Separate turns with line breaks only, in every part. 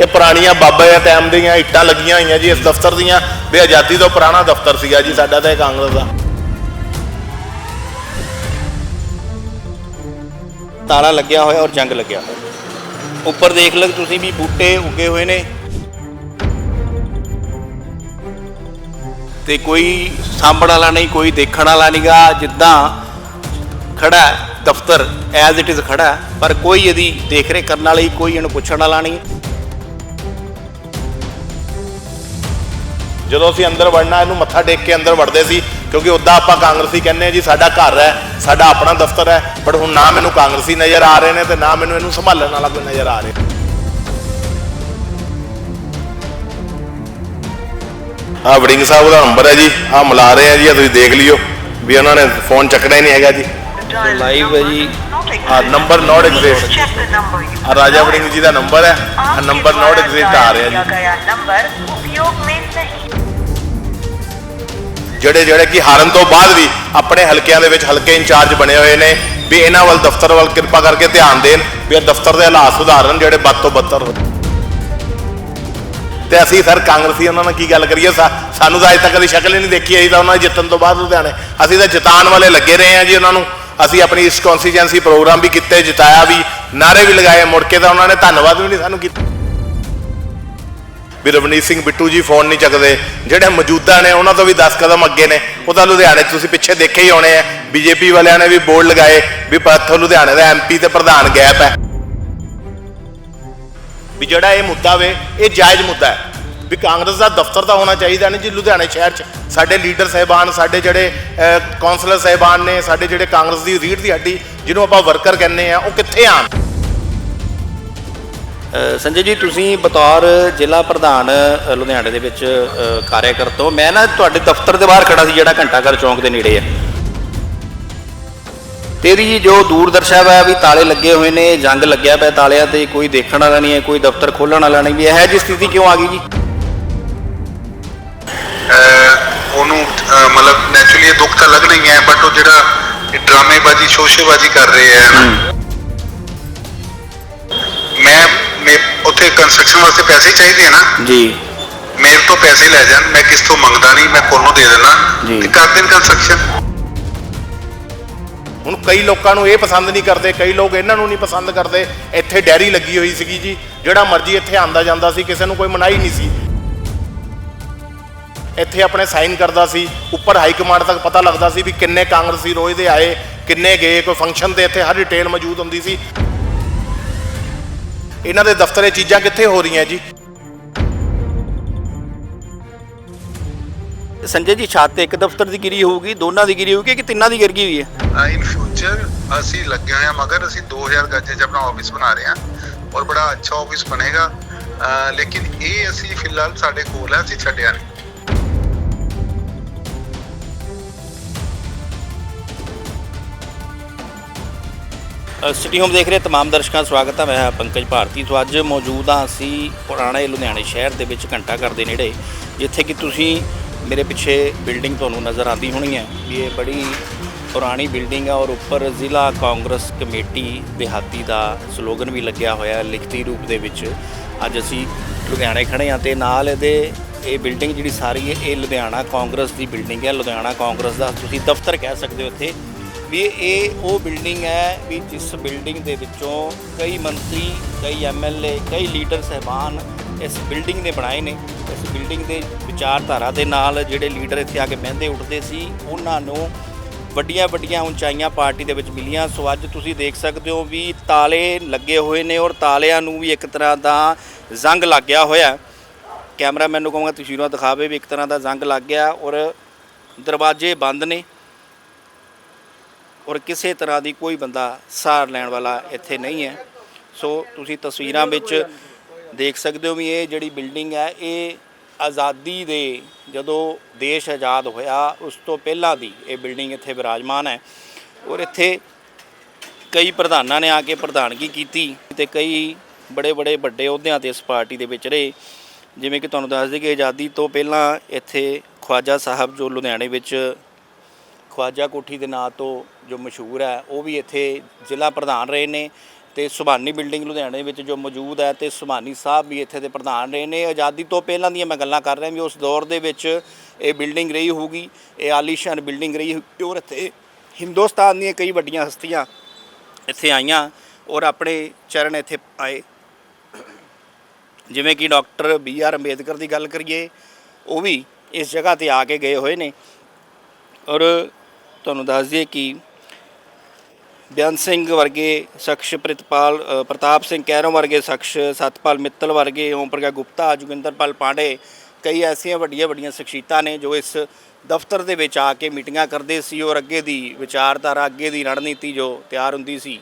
ਇਹ ਪੁਰਾਣੀਆਂ ਬਾਬਾ ਦੇ ਟਾਈਮ ਦੀਆਂ ਇੱਟਾਂ ਲੱਗੀਆਂ ਹੋਈਆਂ ਜੀ, ਇਸ ਦਫ਼ਤਰ ਦੀਆਂ। ਵੀ ਆਜ਼ਾਦੀ ਤੋਂ ਪੁਰਾਣਾ ਦਫ਼ਤਰ ਸੀਗਾ ਜੀ ਸਾਡਾ ਤਾਂ ਇਹ ਕਾਂਗਰਸ ਦਾ।
ਤਾਲਾ ਲੱਗਿਆ ਹੋਇਆ ਔਰ ਜੰਗ ਲੱਗਿਆ ਹੋਇਆ। ਉੱਪਰ ਦੇਖ ਲਓ ਤੁਸੀਂ ਵੀ ਬੂਟੇ ਉੱਗੇ ਹੋਏ ਨੇ। ਤੇ ਕੋਈ ਸਾਂਭਣ ਵਾਲਾ ਨਹੀਂ, ਕੋਈ ਦੇਖਣ ਵਾਲਾ ਨਹੀਂਗਾ ਜਿੱਦਾਂ ਖੜਾ ਦਫ਼ਤਰ ਐਜ਼ ਇਟ ਇਜ਼ ਖੜਾ ਪਰ ਕੋਈ ਇਹਦੀ ਦੇਖ ਰੇਖ ਕਰਨ ਵਾਲੀ, ਕੋਈ ਇਹਨੂੰ ਪੁੱਛਣ ਵਾਲਾ ਨਹੀਂ।
ਜਦੋਂ ਅਸੀਂ ਅੰਦਰ ਵੜਨਾ ਇਹਨੂੰ ਮੱਥਾ ਟੇਕ ਕੇ ਅੰਦਰ ਵੜਦੇ ਸੀ ਕਿਉਂਕਿ ਉਦਾਂ ਆਪਾਂ ਕਾਂਗਰਸੀ ਕਹਿੰਦੇ ਆ ਜੀ ਸਾਡਾ ਘਰ ਹੈ ਸਾਡਾ ਆਪਣਾ ਦਫ਼ਤਰ ਹੈ ਬਟ ਹੁਣ ਨਾ ਮੈਨੂੰ ਕਾਂਗਰਸੀ ਨਜ਼ਰ ਆ ਰਹੇ ਨੇ ਤੇ ਨਾ ਮੈਨੂੰ ਇਹਨੂੰ ਸੰਭਾਲਣ ਵਾਲਾ ਕੋਈ ਨਜ਼ਰ ਆ ਰਿਹਾ। ਆ ਵੜਿੰਗ ਸਾਹਿਬ ਦਾ ਨੰਬਰ ਹੈ ਜੀ ਆ ਮਿਲਾ ਰਹੇ ਆ ਜੀ ਆ ਤੁਸੀਂ ਦੇਖ ਲਿਓ ਵੀ ਉਹਨਾਂ ਨੇ ਫੋਨ ਚੱਕਣਾ ਹੀ ਨਹੀਂ ਹੈਗਾ ਜੀ।
ਲਾਈਵ ਹੈ ਜੀ।
ਆ ਨੰਬਰ ਨਾਟ ਐਗਜ਼ਿਸਟ ਆ ਰਾਜਾ ਵੜਿੰਗ ਜੀ ਦਾ ਨੰਬਰ ਹੈ ਆ ਨੰਬਰ ਨਾਟ ਐਗਜ਼ਿਸਟ ਆ ਰਿਹਾ ਜੀ।
ਨੰਬਰ ਉਪਯੋਗ ਮੇਂ ਨਹੀਂ।
ਜਿਹੜੇ ਜਿਹੜੇ ਕਿ ਹਾਰਨ ਤੋਂ ਬਾਅਦ ਵੀ ਆਪਣੇ ਹਲਕਿਆਂ ਦੇ ਵਿੱਚ ਹਲਕੇ ਇੰਚਾਰਜ ਬਣੇ ਹੋਏ ਨੇ, ਵੀ ਇਹਨਾਂ ਵੱਲ ਦਫ਼ਤਰ ਵੱਲ ਕਿਰਪਾ ਕਰਕੇ ਧਿਆਨ ਦੇਣ, ਵੀ ਇਹ ਦਫ਼ਤਰ ਦੇ ਹਾਲਾਤ ਸੁਧਾਰਨ ਜਿਹੜੇ ਵੱਧ ਤੋਂ ਬੱਤਰ ਹੋ ਤੇ ਅਸੀਂ ਸਰ ਕਾਂਗਰਸੀ ਉਹਨਾਂ ਨਾਲ ਕੀ ਗੱਲ ਕਰੀਏ? ਸਾਨੂੰ ਤਾਂ ਅਜੇ ਤੱਕ ਕਦੀ ਸ਼ਕਲ ਹੀ ਨਹੀਂ ਦੇਖੀ ਅਸੀਂ ਤਾਂ ਉਹਨਾਂ ਦੇ ਜਿੱਤਣ ਤੋਂ ਬਾਅਦ ਲੁਧਿਆਣੇ। ਅਸੀਂ ਤਾਂ ਜਿਤਾਉਣ ਵਾਲੇ ਲੱਗੇ ਰਹੇ ਹਾਂ ਜੀ ਉਹਨਾਂ ਨੂੰ। ਅਸੀਂ ਆਪਣੀ ਇਸ ਕਨਸਟੀਚੁਐਂਸੀ ਪ੍ਰੋਗਰਾਮ ਵੀ ਕੀਤੇ, ਜਿਤਾਇਆ ਵੀ ਨਾਰੇ ਵੀ ਲਗਾਏ, ਮੁੜ ਕੇ ਤਾਂ ਉਹਨਾਂ ਨੇ ਧੰਨਵਾਦ ਵੀ ਨਹੀਂ ਸਾਨੂੰ ਕੀਤਾ। ਵੀ ਰਵਨੀਤ ਸਿੰਘ ਬਿੱਟੂ ਜੀ ਫੋਨ ਨਹੀਂ ਚੱਕਦੇ। ਜਿਹੜੇ ਮੌਜੂਦਾ ਨੇ ਉਹਨਾਂ ਤੋਂ ਵੀ 10 ਕਦਮ ਅੱਗੇ ਨੇ। ਉਹ ਤਾਂ ਲੁਧਿਆਣੇ 'ਚ ਤੁਸੀਂ ਪਿੱਛੇ ਦੇਖੇ ਹੀ ਹੋਣੇ ਆ। ਬੀਜੇਪੀ ਵਾਲਿਆਂ ਨੇ ਵੀ ਬੋਰਡ ਲਗਾਏ ਵੀ ਪੱਥਰ ਲੁਧਿਆਣੇ ਦਾ ਐਮਪੀ ਤੇ ਪ੍ਰਧਾਨ ਗੈਪ ਹੈ। ਵੀ ਜਿਹੜਾ ਇਹ ਮੁੱਦਾ ਵੇ ਇਹ ਜਾਇਜ਼ ਮੁੱਦਾ ਹੈ। ਵੀ ਕਾਂਗਰਸ ਦਾ ਦਫ਼ਤਰ ਤਾਂ ਹੋਣਾ ਚਾਹੀਦਾ ਨਹੀਂ ਜੀ ਲੁਧਿਆਣੇ ਸ਼ਹਿਰ 'ਚ। ਸਾਡੇ ਲੀਡਰ ਸਹਿਬਾਨ ਸਾਡੇ ਜਿਹੜੇ ਅਹ, ਕੌਂਸਲਰ ਸਹਿਬਾਨ ਨੇ ਸਾਡੇ ਜਿਹੜੇ ਕਾਂਗਰਸ ਦੀ ਰੀੜ ਦੀ ਹੱਡੀ ਜਿਹਨੂੰ ਆਪਾਂ ਵਰਕਰ ਕਹਿੰਦੇ ਆ ਉਹ ਕਿੱਥੇ ਆਣ
ਸੰਜੇ ਜੀ ਤੁਸੀਂ ਬਤੌਰ ਜ਼ਿਲ੍ਹਾ ਪ੍ਰਧਾਨ ਲੁਧਿਆਣੇ ਦੇ ਵਿੱਚ ਅ, ਕਾਰਿਆਕਰਤਾ ਹੋ ਮੈਂ ਨਾ ਤੁਹਾਡੇ ਦਫ਼ਤਰ ਦੇ ਬਾਹਰ ਖੜਾ ਸੀ ਜਿਹੜਾ ਘੰਟਾਘਰ ਚੌਂਕ ਦੇ ਨੇੜੇ ਹੈ ਤੇਰੀ ਜੋ ਦੂਰਦਰਸ਼ਾ ਵਾ ਵੀ ਤਾਲੇ ਲੱਗੇ ਹੋਏ ਨੇ ਜੰਗ ਲੱਗਿਆ ਪਿਆ ਤਾਲਿਆਂ ਤੇ ਕੋਈ ਦੇਖਣ ਵਾਲਾ ਨਹੀਂ ਹੈ ਕੋਈ ਦਫ਼ਤਰ ਖੋਲਣ ਵਾਲਾ ਨਹੀਂ ਵੀ ਇਹ ਜੀ ਸਥਿਤੀ ਕਿਉਂ ਆ ਗਈ ਜੀ?
ਉਹਨੂੰ ਮਤਲਬ ਨੈਚੁਰਲੀ ਦੁੱਖ ਤਾਂ ਲੱਗਣਾ ਹੀ ਹੈ ਬਟ ਉਹ ਜਿਹੜਾ ਡਰਾਮੇਬਾਜ਼ੀ ਸ਼ੋਸ਼ੇਬਾਜ਼ੀ ਕਰ ਰਹੇ ਹੈ। ਮੈਂ ਮੈਂ ਉੱਥੇ ਕੰਸਟਰਕਸ਼ਨ ਵਾਸਤੇ ਪੈਸੇ ਚਾਹੀਦੇ ਆ ਨਾ।
ਜੀ।
ਮੇਰੇ ਤੋਂ ਪੈਸੇ ਲੈ ਜਾਣ ਮੈਂ ਕਿਸ ਤੋਂ ਮੰਗਦਾ ਨਹੀਂ ਮੈਂ ਕੋਲੋਂ ਦੇ ਦੇਣਾ
ਜੀ।
ਤੇ ਕਰ ਦੇਣ ਕੰਸਟਰਕਸ਼ਨ
ਹੁਣ ਕਈ ਲੋਕਾਂ ਨੂੰ ਇਹ ਪਸੰਦ ਨਹੀਂ ਕਰਦੇ ਕਈ ਲੋਕ ਇਹਨਾਂ ਨੂੰ ਨਹੀਂ ਪਸੰਦ ਕਰਦੇ। ਇੱਥੇ ਡੈਰੀ ਲੱਗੀ ਹੋਈ ਸੀਗੀ ਜੀ ਜਿਹੜਾ ਮਰਜ਼ੀ ਇੱਥੇ ਆਂਦਾ ਜਾਂਦਾ ਸੀ ਕਿਸੇ ਨੂੰ ਕੋਈ ਮਨਾਹੀ ਨਹੀਂ ਸੀ। ਇੱਥੇ ਆਪਣੇ ਸਾਈਨ ਕਰਦਾ ਸੀ ਉੱਪਰ ਹਾਈ ਕਮਾਂਡ ਤੱਕ ਪਤਾ ਲੱਗਦਾ ਸੀ ਵੀ ਕਿੰਨੇ ਕਾਂਗਰਸੀ ਰੋਜ਼ ਦੇ ਆਏ ਕਿੰਨੇ ਗਏ ਕੋਈ ਫੰਕਸ਼ਨ ਤੇ ਇੱਥੇ ਹਰ ਡਿਟੇਲ ਮੌਜੂਦ ਹੁੰਦੀ ਸੀ। ਇਹਨਾਂ ਦੇ ਦਫ਼ਤਰੇ ਚੀਜ਼ਾਂ ਕਿੱਥੇ ਹੋ ਰਹੀਆਂ ਜੀ?
ਸੰਜੇ ਜੀ ਛੱਤ ਤੇ ਇੱਕ ਦਫ਼ਤਰ ਦੀ ਗਿਰੀ ਹੋਊਗੀ ਦੋਨਾਂ ਦੀ ਗਿਰੀ ਹੋਊਗੀ ਕਿ ਤਿੰਨਾਂ ਦੀ ਗਿਰ ਗਈ ਹੋਈ ਹੈ?
ਇਨ ਫਿਊਚਰ ਅਸੀਂ ਲੱਗੇ ਹੋਏ ਹਾਂ ਮਗਰ ਅਸੀਂ 2000 ਗੱਜ 'ਚ ਆਪਣਾ ਆਫਿਸ ਬਣਾ ਰਹੇ ਹਾਂ ਔਰ ਬੜਾ ਅੱਛਾ ਆਫਿਸ ਬਣੇਗਾ। ਅਹ ਲੇਕਿਨ ਇਹ ਅਸੀਂ ਫਿਲਹਾਲ ਸਾਡੇ ਕੋਲ ਹੈ ਅਸੀਂ ਛੱਡਿਆ ਨਹੀਂ।
ਸਿਟੀ ਹੋਮ ਦੇਖ ਰਹੇ ਤਮਾਮ ਦਰਸ਼ਕਾਂ ਦਾ ਸਵਾਗਤ ਹੈ ਮੈਂ ਹਾਂ ਪੰਕਜ ਭਾਰਤੀ। ਤੋਂ ਅੱਜ ਮੌਜੂਦ ਹਾਂ ਅਸੀਂ ਪੁਰਾਣੇ ਲੁਧਿਆਣੇ ਸ਼ਹਿਰ ਦੇ ਵਿੱਚ ਘੰਟਾ ਘਰ ਦੇ ਨੇੜੇ, ਜਿੱਥੇ ਕਿ ਤੁਸੀਂ ਮੇਰੇ ਪਿੱਛੇ ਬਿਲਡਿੰਗ ਤੁਹਾਨੂੰ ਨਜ਼ਰ ਆਉਂਦੀ ਹੋਣੀ ਹੈ ਇਹ ਬੜੀ ਪੁਰਾਣੀ ਬਿਲਡਿੰਗ ਹੈ ਔਰ ਉੱਪਰ ਜ਼ਿਲ੍ਹਾ ਕਾਂਗਰਸ ਕਮੇਟੀ ਦਿਹਾਤੀ ਦਾ ਸਲੋਗਨ ਵੀ ਲੱਗਿਆ ਹੋਇਆ ਲਿਖਤੀ ਰੂਪ ਦੇ ਵਿੱਚ। ਅੱਜ ਅਸੀਂ ਲੁਧਿਆਣੇ ਖੜੇ ਹਾਂ ਤੇ ਨਾਲ ਇਹਦੇ ਇਹ ਬਿਲਡਿੰਗ ਜਿਹੜੀ ਸਾਰੀ ਹੈ, ਇਹ ਲੁਧਿਆਣਾ ਕਾਂਗਰਸ ਦੀ ਬਿਲਡਿੰਗ ਹੈ। ਲੁਧਿਆਣਾ ਕਾਂਗਰਸ ਦਾ ਤੁਸੀਂ ਦਫ਼ਤਰ ਕਹਿ ਸਕਦੇ ਹੋ ਇੱਥੇ। ਵੀ ਇਹ ਉਹ ਬਿਲਡਿੰਗ ਹੈ ਵੀ ਜਿਸ ਬਿਲਡਿੰਗ ਦੇ ਵਿੱਚੋਂ ਕਈ ਮੰਤਰੀ, ਕਈ ਐਮਐਲਏ ਕਈ ਲੀਡਰ ਸਹਿਬਾਨ ਇਸ ਬਿਲਡਿੰਗ ਨੇ ਬਣਾਏ ਨੇ। ਇਸ ਬਿਲਡਿੰਗ ਦੇ ਵਿਚਾਰਧਾਰਾ ਦੇ ਨਾਲ ਜਿਹੜੇ ਲੀਡਰ ਇੱਥੇ ਆ ਕੇ ਬਹਿੰਦੇ, ਉੱਠਦੇ ਸੀ, ਉਹਨਾਂ ਨੂੰ ਵੱਡੀਆਂ ਵੱਡੀਆਂ ਉਚਾਈਆਂ ਪਾਰਟੀ ਦੇ ਵਿੱਚ ਮਿਲੀਆਂ। ਸੋ ਅੱਜ ਤੁਸੀਂ ਦੇਖ ਸਕਦੇ ਹੋ ਵੀ ਤਾਲੇ ਲੱਗੇ ਹੋਏ ਨੇ ਔਰ ਤਾਲਿਆਂ ਨੂੰ ਵੀ ਇੱਕ ਤਰ੍ਹਾਂ ਦਾ ਜ਼ੰਗ ਲੱਗ ਗਿਆ ਹੋਇਆ। ਕੈਮਰਾਮੈਨ ਨੂੰ ਕਹਾਂਗਾ, ਤਸਵੀਰਾਂ ਦਿਖਾਵੇ ਵੀ ਇੱਕ ਤਰ੍ਹਾਂ ਦਾ ਜ਼ੰਗ ਲੱਗ ਗਿਆ ਔਰ ਦਰਵਾਜ਼ੇ ਬੰਦ ਨੇ। ਔਰ ਕਿਸੇ ਤਰ੍ਹਾਂ ਦੀ ਕੋਈ ਬੰਦਾ ਸਾਰ ਲੈਣ ਵਾਲਾ ਇੱਥੇ ਨਹੀਂ ਹੈ। ਸੋ ਤੁਸੀਂ ਤਸਵੀਰਾਂ ਵਿੱਚ ਦੇਖ ਸਕਦੇ ਹੋ ਵੀ ਇਹ ਜਿਹੜੀ ਬਿਲਡਿੰਗ ਹੈ, ਇਹ ਆਜ਼ਾਦੀ ਦੇ ਜਦੋਂ ਦੇਸ਼ ਆਜ਼ਾਦ ਹੋਇਆ, ਉਸ ਤੋਂ ਪਹਿਲਾਂ ਦੀ ਇਹ ਬਿਲਡਿੰਗ ਇੱਥੇ ਵਿਰਾਜਮਾਨ ਹੈ। ਔਰ ਇੱਥੇ ਕਈ ਪ੍ਰਧਾਨਾਂ ਨੇ ਆ ਕੇ ਪ੍ਰਧਾਨਗੀ ਕੀਤੀ ਤੇ ਕਈ ਬੜੇ ਬੜੇ ਵੱਡੇ ਅਹੁਦਿਆਂ ਤੇ ਇਸ ਪਾਰਟੀ ਦੇ ਵਿੱਚ ਰਹੇ। ਜਿਵੇਂ ਕਿ ਤੁਹਾਨੂੰ ਦੱਸ ਦਈਏ ਕਿ ਆਜ਼ਾਦੀ ਤੋਂ ਪਹਿਲਾਂ ਇੱਥੇ ਖਵਾਜਾ ਸਾਹਿਬ ਜੋ ਲੁਧਿਆਣੇ ਵਿੱਚ ਖਵਾਜਾ ਕੋਠੀ ਦੇ ਨਾਂ ਤੋਂ ਜੋ ਮਸ਼ਹੂਰ ਹੈ, ਉਹ ਵੀ ਇੱਥੇ ਜ਼ਿਲ੍ਹਾ ਪ੍ਰਧਾਨ ਰਹੇ ਨੇ ਤੇ ਸੁਭਾਨੀ ਬਿਲਡਿੰਗ ਲੁਧਿਆਣੇ ਵਿੱਚ ਜੋ ਮੌਜੂਦ ਹੈ ਤੇ ਸੁਭਾਨੀ ਸਾਹਿਬ ਵੀ ਇੱਥੇ ਦੇ ਪ੍ਰਧਾਨ ਰਹੇ ਨੇ। ਆਜ਼ਾਦੀ ਤੋਂ ਪਹਿਲਾਂ ਦੀਆਂ ਮੈਂ ਗੱਲਾਂ ਕਰ ਰਿਹਾ ਵੀ ਉਸ ਦੌਰ ਦੇ ਵਿੱਚ ਇਹ ਬਿਲਡਿੰਗ ਰਹੀ ਹੋਊਗੀ, ਇਹ ਆਲੀਸ਼ਾਨ ਬਿਲਡਿੰਗ ਰਹੀ ਹੋਊਗੀ ਔਰ ਇੱਥੇ ਹਿੰਦੁਸਤਾਨ ਦੀਆਂ ਕਈ ਵੱਡੀਆਂ ਹਸਤੀਆਂ ਇੱਥੇ ਆਈਆਂ ਔਰ ਆਪਣੇ ਚਰਨ ਇੱਥੇ ਆਏ। ਜਿਵੇਂ ਕਿ ਡਾਕਟਰ ਬੀ ਆਰ ਅੰਬੇਦਕਰ ਦੀ ਗੱਲ ਕਰੀਏ, ਉਹ ਵੀ ਇਸ ਜਗ੍ਹਾ ਤੇ ਆ ਕੇ ਗਏ ਹੋਏ ਨੇ। ਔਰ ਤੁਹਾਨੂੰ ਦੱਸ ਦਈਏ ਕਿ ਬੇਅੰਤ ਸਿੰਘ ਵਰਗੇ ਸ਼ਖਸ ਪ੍ਰਿਤਪਾਲ ਅ, ਪ੍ਰਤਾਪ ਸਿੰਘ ਕੈਰੋਂ ਵਰਗੇ ਸ਼ਖਸ ਸਤਪਾਲ ਮਿੱਤਲ ਵਰਗੇ ਓਮ ਪ੍ਰਕਾਸ਼ ਗੁਪਤਾ ਜੋਗਿੰਦਰਪਾਲ ਪਾਂਡੇ ਕਈ ਐਸੀਆਂ ਵੱਡੀਆਂ ਵੱਡੀਆਂ ਸ਼ਖਸੀਅਤਾਂ ਨੇ ਜੋ ਇਸ ਦਫ਼ਤਰ ਦੇ ਵਿੱਚ ਆ ਕੇ ਮੀਟਿੰਗਾਂ ਕਰਦੇ ਸੀ ਔਰ ਅੱਗੇ ਦੀ ਵਿਚਾਰਧਾਰਾ ਅੱਗੇ ਦੀ ਰਣਨੀਤੀ ਜੋ ਤਿਆਰ ਹੁੰਦੀ ਸੀ।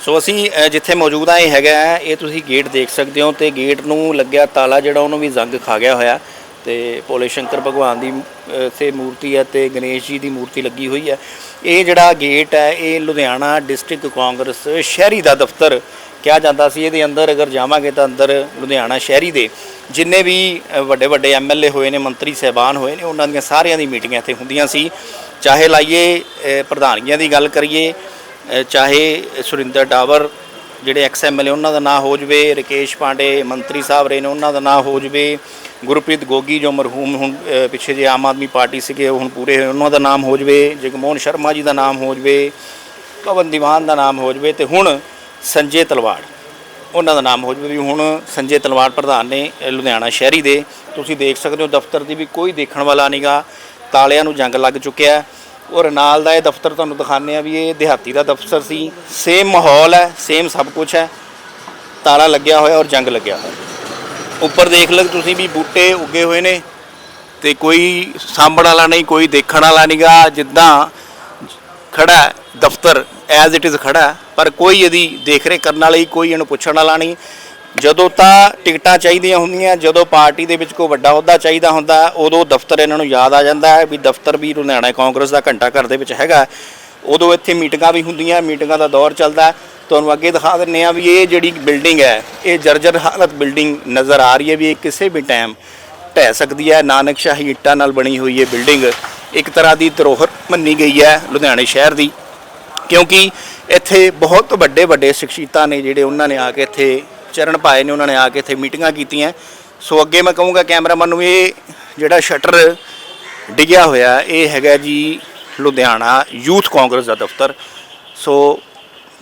ਸੋ ਅਸੀਂ ਅ, ਜਿੱਥੇ ਮੌਜੂਦ ਆ ਇਹ ਹੈਗਾ ਹੈ, ਇਹ ਤੁਸੀਂ ਗੇਟ ਦੇਖ ਸਕਦੇ ਹੋ ਤੇ ਗੇਟ ਨੂੰ ਲੱਗਿਆ ਤਾਲਾ ਜਿਹੜਾ ਉਹਨੂੰ ਵੀ ਜ਼ੰਗ ਖਾ ਗਿਆ ਹੋਇਆ। ਤੇ ਭੋਲੇ ਸ਼ੰਕਰ ਭਗਵਾਨ ਦੀ ਅ, ਮੂਰਤੀ ਹੈ ਤੇ ਗਣੇਸ਼ ਜੀ ਦੀ ਮੂਰਤੀ ਲੱਗੀ ਹੋਈ ਹੈ। ਇਹ ਜਿਹੜਾ ਗੇਟ ਹੈ ਇਹ ਲੁਧਿਆਣਾ ਡਿਸਟ੍ਰਿਕਟ ਕਾਂਗਰਸ ਸ਼ਹਿਰੀ ਦਾ ਦਫ਼ਤਰ ਕਿਹਾ ਜਾਂਦਾ ਸੀ। ਇਹਦੇ ਅੰਦਰ ਅਗਰ ਜਾਵਾਂਗੇ ਤਾਂ ਅੰਦਰ ਲੁਧਿਆਣਾ ਸ਼ਹਿਰੀ ਦੇ ਜਿੰਨੇ ਵੀ ਅ, ਵੱਡੇ ਵੱਡੇ ਐਮਐਲਏ ਹੋਏ ਨੇ ਮੰਤਰੀ ਸਹਿਬਾਨ ਹੋਏ ਨੇ ਉਹਨਾਂ ਦੀਆਂ ਸਾਰਿਆਂ ਦੀ ਮੀਟਿੰਗਾਂ ਇੱਥੇ ਹੁੰਦੀਆਂ ਸੀ। ਚਾਹੇ ਲਾਈਏ ਪ੍ਰਧਾਨਗੀਆਂ ਦੀ ਗੱਲ ਕਰੀਏ ਚਾਹੇ ਸੁਰਿੰਦਰ ਡਾਵਰ ਜਿਹੜੇ ਐਕਸ ਐਮਐਲਏ ਉਹਨਾਂ ਦਾ ਨਾਂ ਹੋ ਜਵੇ। ਰਕੇਸ਼ ਪਾਂਡੇ, ਮੰਤਰੀ ਸਾਹਿਬ ਰਹੇ ਨੇ, ਉਹਨਾਂ ਦਾ ਨਾਂ ਹੋ ਜਵੇ। ਗੁਰਪ੍ਰੀਤ ਗੋਗੀ ਜੋ ਮਰਹੂਮ ਹੁਣ ਪਿੱਛੇ ਜੇ ਆਮ ਆਦਮੀ ਪਾਰਟੀ ਸੀਗੇ, ਉਹ ਹੁਣ ਪੂਰੇ ਹੋਏ, ਉਹਨਾਂ ਦਾ ਨਾਮ ਹੋ ਜਵੇ। ਜਗਮੋਹਨ ਸ਼ਰਮਾ ਜੀ ਦਾ ਨਾਮ ਹੋ ਜਵੇ। ਪਵਨ ਦੀਵਾਨ ਦਾ ਨਾਮ ਹੋ ਜਵੇ ਤੇ ਹੁਣ ਸੰਜੇ ਤਲਵਾੜ, ਉਹਨਾਂ ਦਾ ਨਾਮ ਹੋ ਜਵੇ। ਵੀ ਹੁਣ ਸੰਜੇ ਤਲਵਾੜ ਪ੍ਰਧਾਨ ਨੇ ਲੁਧਿਆਣਾ ਸ਼ਹਿਰੀ ਦੇ। ਤੁਸੀਂ ਦੇਖ ਸਕਦੇ ਹੋ, ਦਫ਼ਤਰ ਦੀ ਵੀ ਕੋਈ ਦੇਖਣ ਵਾਲਾ ਨਹੀਂਗਾ ਤਾਲਿਆਂ ਨੂੰ ਜੰਗ ਲੱਗ ਚੁੱਕਿਆ। ਔਰ ਨਾਲ ਦਾ ਇਹ ਦਫ਼ਤਰ ਤੁਹਾਨੂੰ ਦਿਖਾਉਂਦੇ ਆ ਵੀ ਇਹ ਦਿਹਾਤੀ ਦਾ ਦਫ਼ਤਰ ਸੀ। ਸੇਮ ਮਾਹੌਲ ਹੈ ਸੇਮ ਸਭ ਕੁਝ ਹੈ। ਤਾਲਾ ਲੱਗਿਆ ਹੋਇਆ ਔਰ ਜੰਗ ਲੱਗਿਆ ਹੋਇਆ। ਉੱਪਰ ਦੇਖ ਲਓ ਤੁਸੀਂ ਵੀ ਬੂਟੇ ਉੱਗੇ ਹੋਏ ਨੇ ਤੇ ਕੋਈ ਸਾਂਭਣ ਵਾਲਾ ਨਹੀਂ, ਕੋਈ ਦੇਖਣ ਵਾਲਾ ਨਹੀਂਗਾ ਜਿੱਦਾਂ ਖੜਾ ਦਫ਼ਤਰ ਐਜ਼ ਇਟ ਇਜ਼ ਖੜਾ ਪਰ ਕੋਈ ਇਹਦੀ ਦੇਖ ਰੇਖ ਕਰਨ ਵਾਲੀ ਕੋਈ ਇਹਨੂੰ ਪੁੱਛਣ ਵਾਲਾ ਨਹੀਂ। ਜਦੋਂ ਤਾਂ ਟਿਕਟਾਂ ਚਾਹੀਦੀਆਂ ਹੁੰਦੀਆਂ, ਜਦੋਂ ਪਾਰਟੀ ਦੇ ਵਿੱਚ ਕੋਈ ਵੱਡਾ ਅਹੁਦਾ ਚਾਹੀਦਾ ਹੁੰਦਾ, ਉਦੋਂ ਦਫ਼ਤਰ ਇਹਨਾਂ ਨੂੰ ਯਾਦ ਆ ਜਾਂਦਾ ਹੈ ਵੀ ਦਫ਼ਤਰ ਵੀ ਲੁਧਿਆਣਾ ਕਾਂਗਰਸ ਦਾ ਘੰਟਾ ਘਰ ਦੇ ਵਿੱਚ ਹੈਗਾ। ਉਦੋਂ ਇੱਥੇ ਮੀਟਿੰਗਾਂ ਵੀ ਹੁੰਦੀਆਂ, ਮੀਟਿੰਗਾਂ ਦਾ ਦੌਰ ਚੱਲਦਾ। ਤੁਹਾਨੂੰ ਅੱਗੇ ਦਿਖਾ ਦਿੰਨੇ ਆ ਵੀ ਇਹ ਜਿਹੜੀ ਬਿਲਡਿੰਗ ਹੈ, ਇਹ ਜਰਜਰ ਹਾਲਤ ਬਿਲਡਿੰਗ ਨਜ਼ਰ ਆ ਰਹੀ ਹੈ ਵੀ ਇਹ ਕਿਸੇ ਵੀ ਟਾਈਮ ਢਹਿ ਸਕਦੀ ਹੈ। ਨਾਨਕ ਸ਼ਾਹੀ ਇੱਟਾਂ ਨਾਲ ਬਣੀ ਹੋਈ ਇਹ ਬਿਲਡਿੰਗ ਇੱਕ ਤਰ੍ਹਾਂ ਦੀ ਧਰੋਹਰ ਮੰਨੀ ਗਈ ਹੈ ਲੁਧਿਆਣੇ ਸ਼ਹਿਰ ਦੀ। ਕਿਉਂਕਿ ਇੱਥੇ ਬਹੁਤ ਵੱਡੇ ਵੱਡੇ ਸ਼ਖਸੀਅਤਾਂ ਨੇ ਜਿਹੜੇ ਉਹਨਾਂ ਨੇ ਆ ਕੇ ਇੱਥੇ ਚਰਨ ਭਾਏ ਨੇ ਉਹਨਾਂ ਨੇ ਆ ਕੇ ਇੱਥੇ ਮੀਟਿੰਗਾਂ ਕੀਤੀਆਂ। ਸੋ ਅੱਗੇ ਮੈਂ ਕਹੂੰਗਾ ਕੈਮਰਾਮੈਨ ਨੂੰ ਇਹ ਜਿਹੜਾ ਸ਼ਟਰ ਡਿੱਗਿਆ ਹੋਇਆ, ਇਹ ਹੈਗਾ ਜੀ ਲੁਧਿਆਣਾ ਯੂਥ ਕਾਂਗਰਸ ਦਾ ਦਫ਼ਤਰ। ਸੋ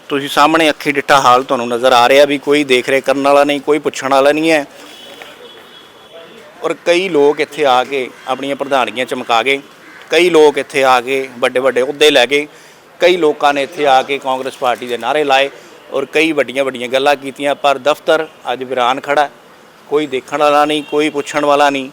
ਤੁਸੀਂ ਸਾਹਮਣੇ ਅੱਖੀ ਡਿੱਠਾ ਹਾਲ ਤੁਹਾਨੂੰ ਨਜ਼ਰ ਆ ਰਿਹਾ ਵੀ ਕੋਈ ਦੇਖ ਰੇਖ ਕਰਨ ਵਾਲਾ ਨਹੀਂ, ਕੋਈ ਪੁੱਛਣ ਵਾਲਾ ਨਹੀਂ ਹੈ। ਔਰ ਕਈ ਲੋਕ ਇੱਥੇ ਆ ਕੇ ਆਪਣੀਆਂ ਪ੍ਰਧਾਨਗੀਆਂ ਚਮਕਾ ਗਏ। ਕਈ ਲੋਕ ਇੱਥੇ ਆ ਕੇ ਵੱਡੇ ਵੱਡੇ ਅਹੁਦੇ ਲੈ ਗਏ। ਕਈ ਲੋਕਾਂ ਨੇ ਇੱਥੇ ਆ ਕੇ ਕਾਂਗਰਸ ਪਾਰਟੀ ਦੇ ਨਾਅਰੇ ਲਾਏ। ਔਰ ਕਈ ਵੱਡੀਆਂ ਵੱਡੀਆਂ ਗੱਲਾਂ ਕੀਤੀਆਂ, ਪਰ ਦਫ਼ਤਰ ਅੱਜ ਵਿਰਾਨ ਖੜਾ ਕੋਈ ਦੇਖਣ ਵਾਲਾ ਨਹੀਂ, ਕੋਈ ਪੁੱਛਣ ਵਾਲਾ ਨਹੀਂ।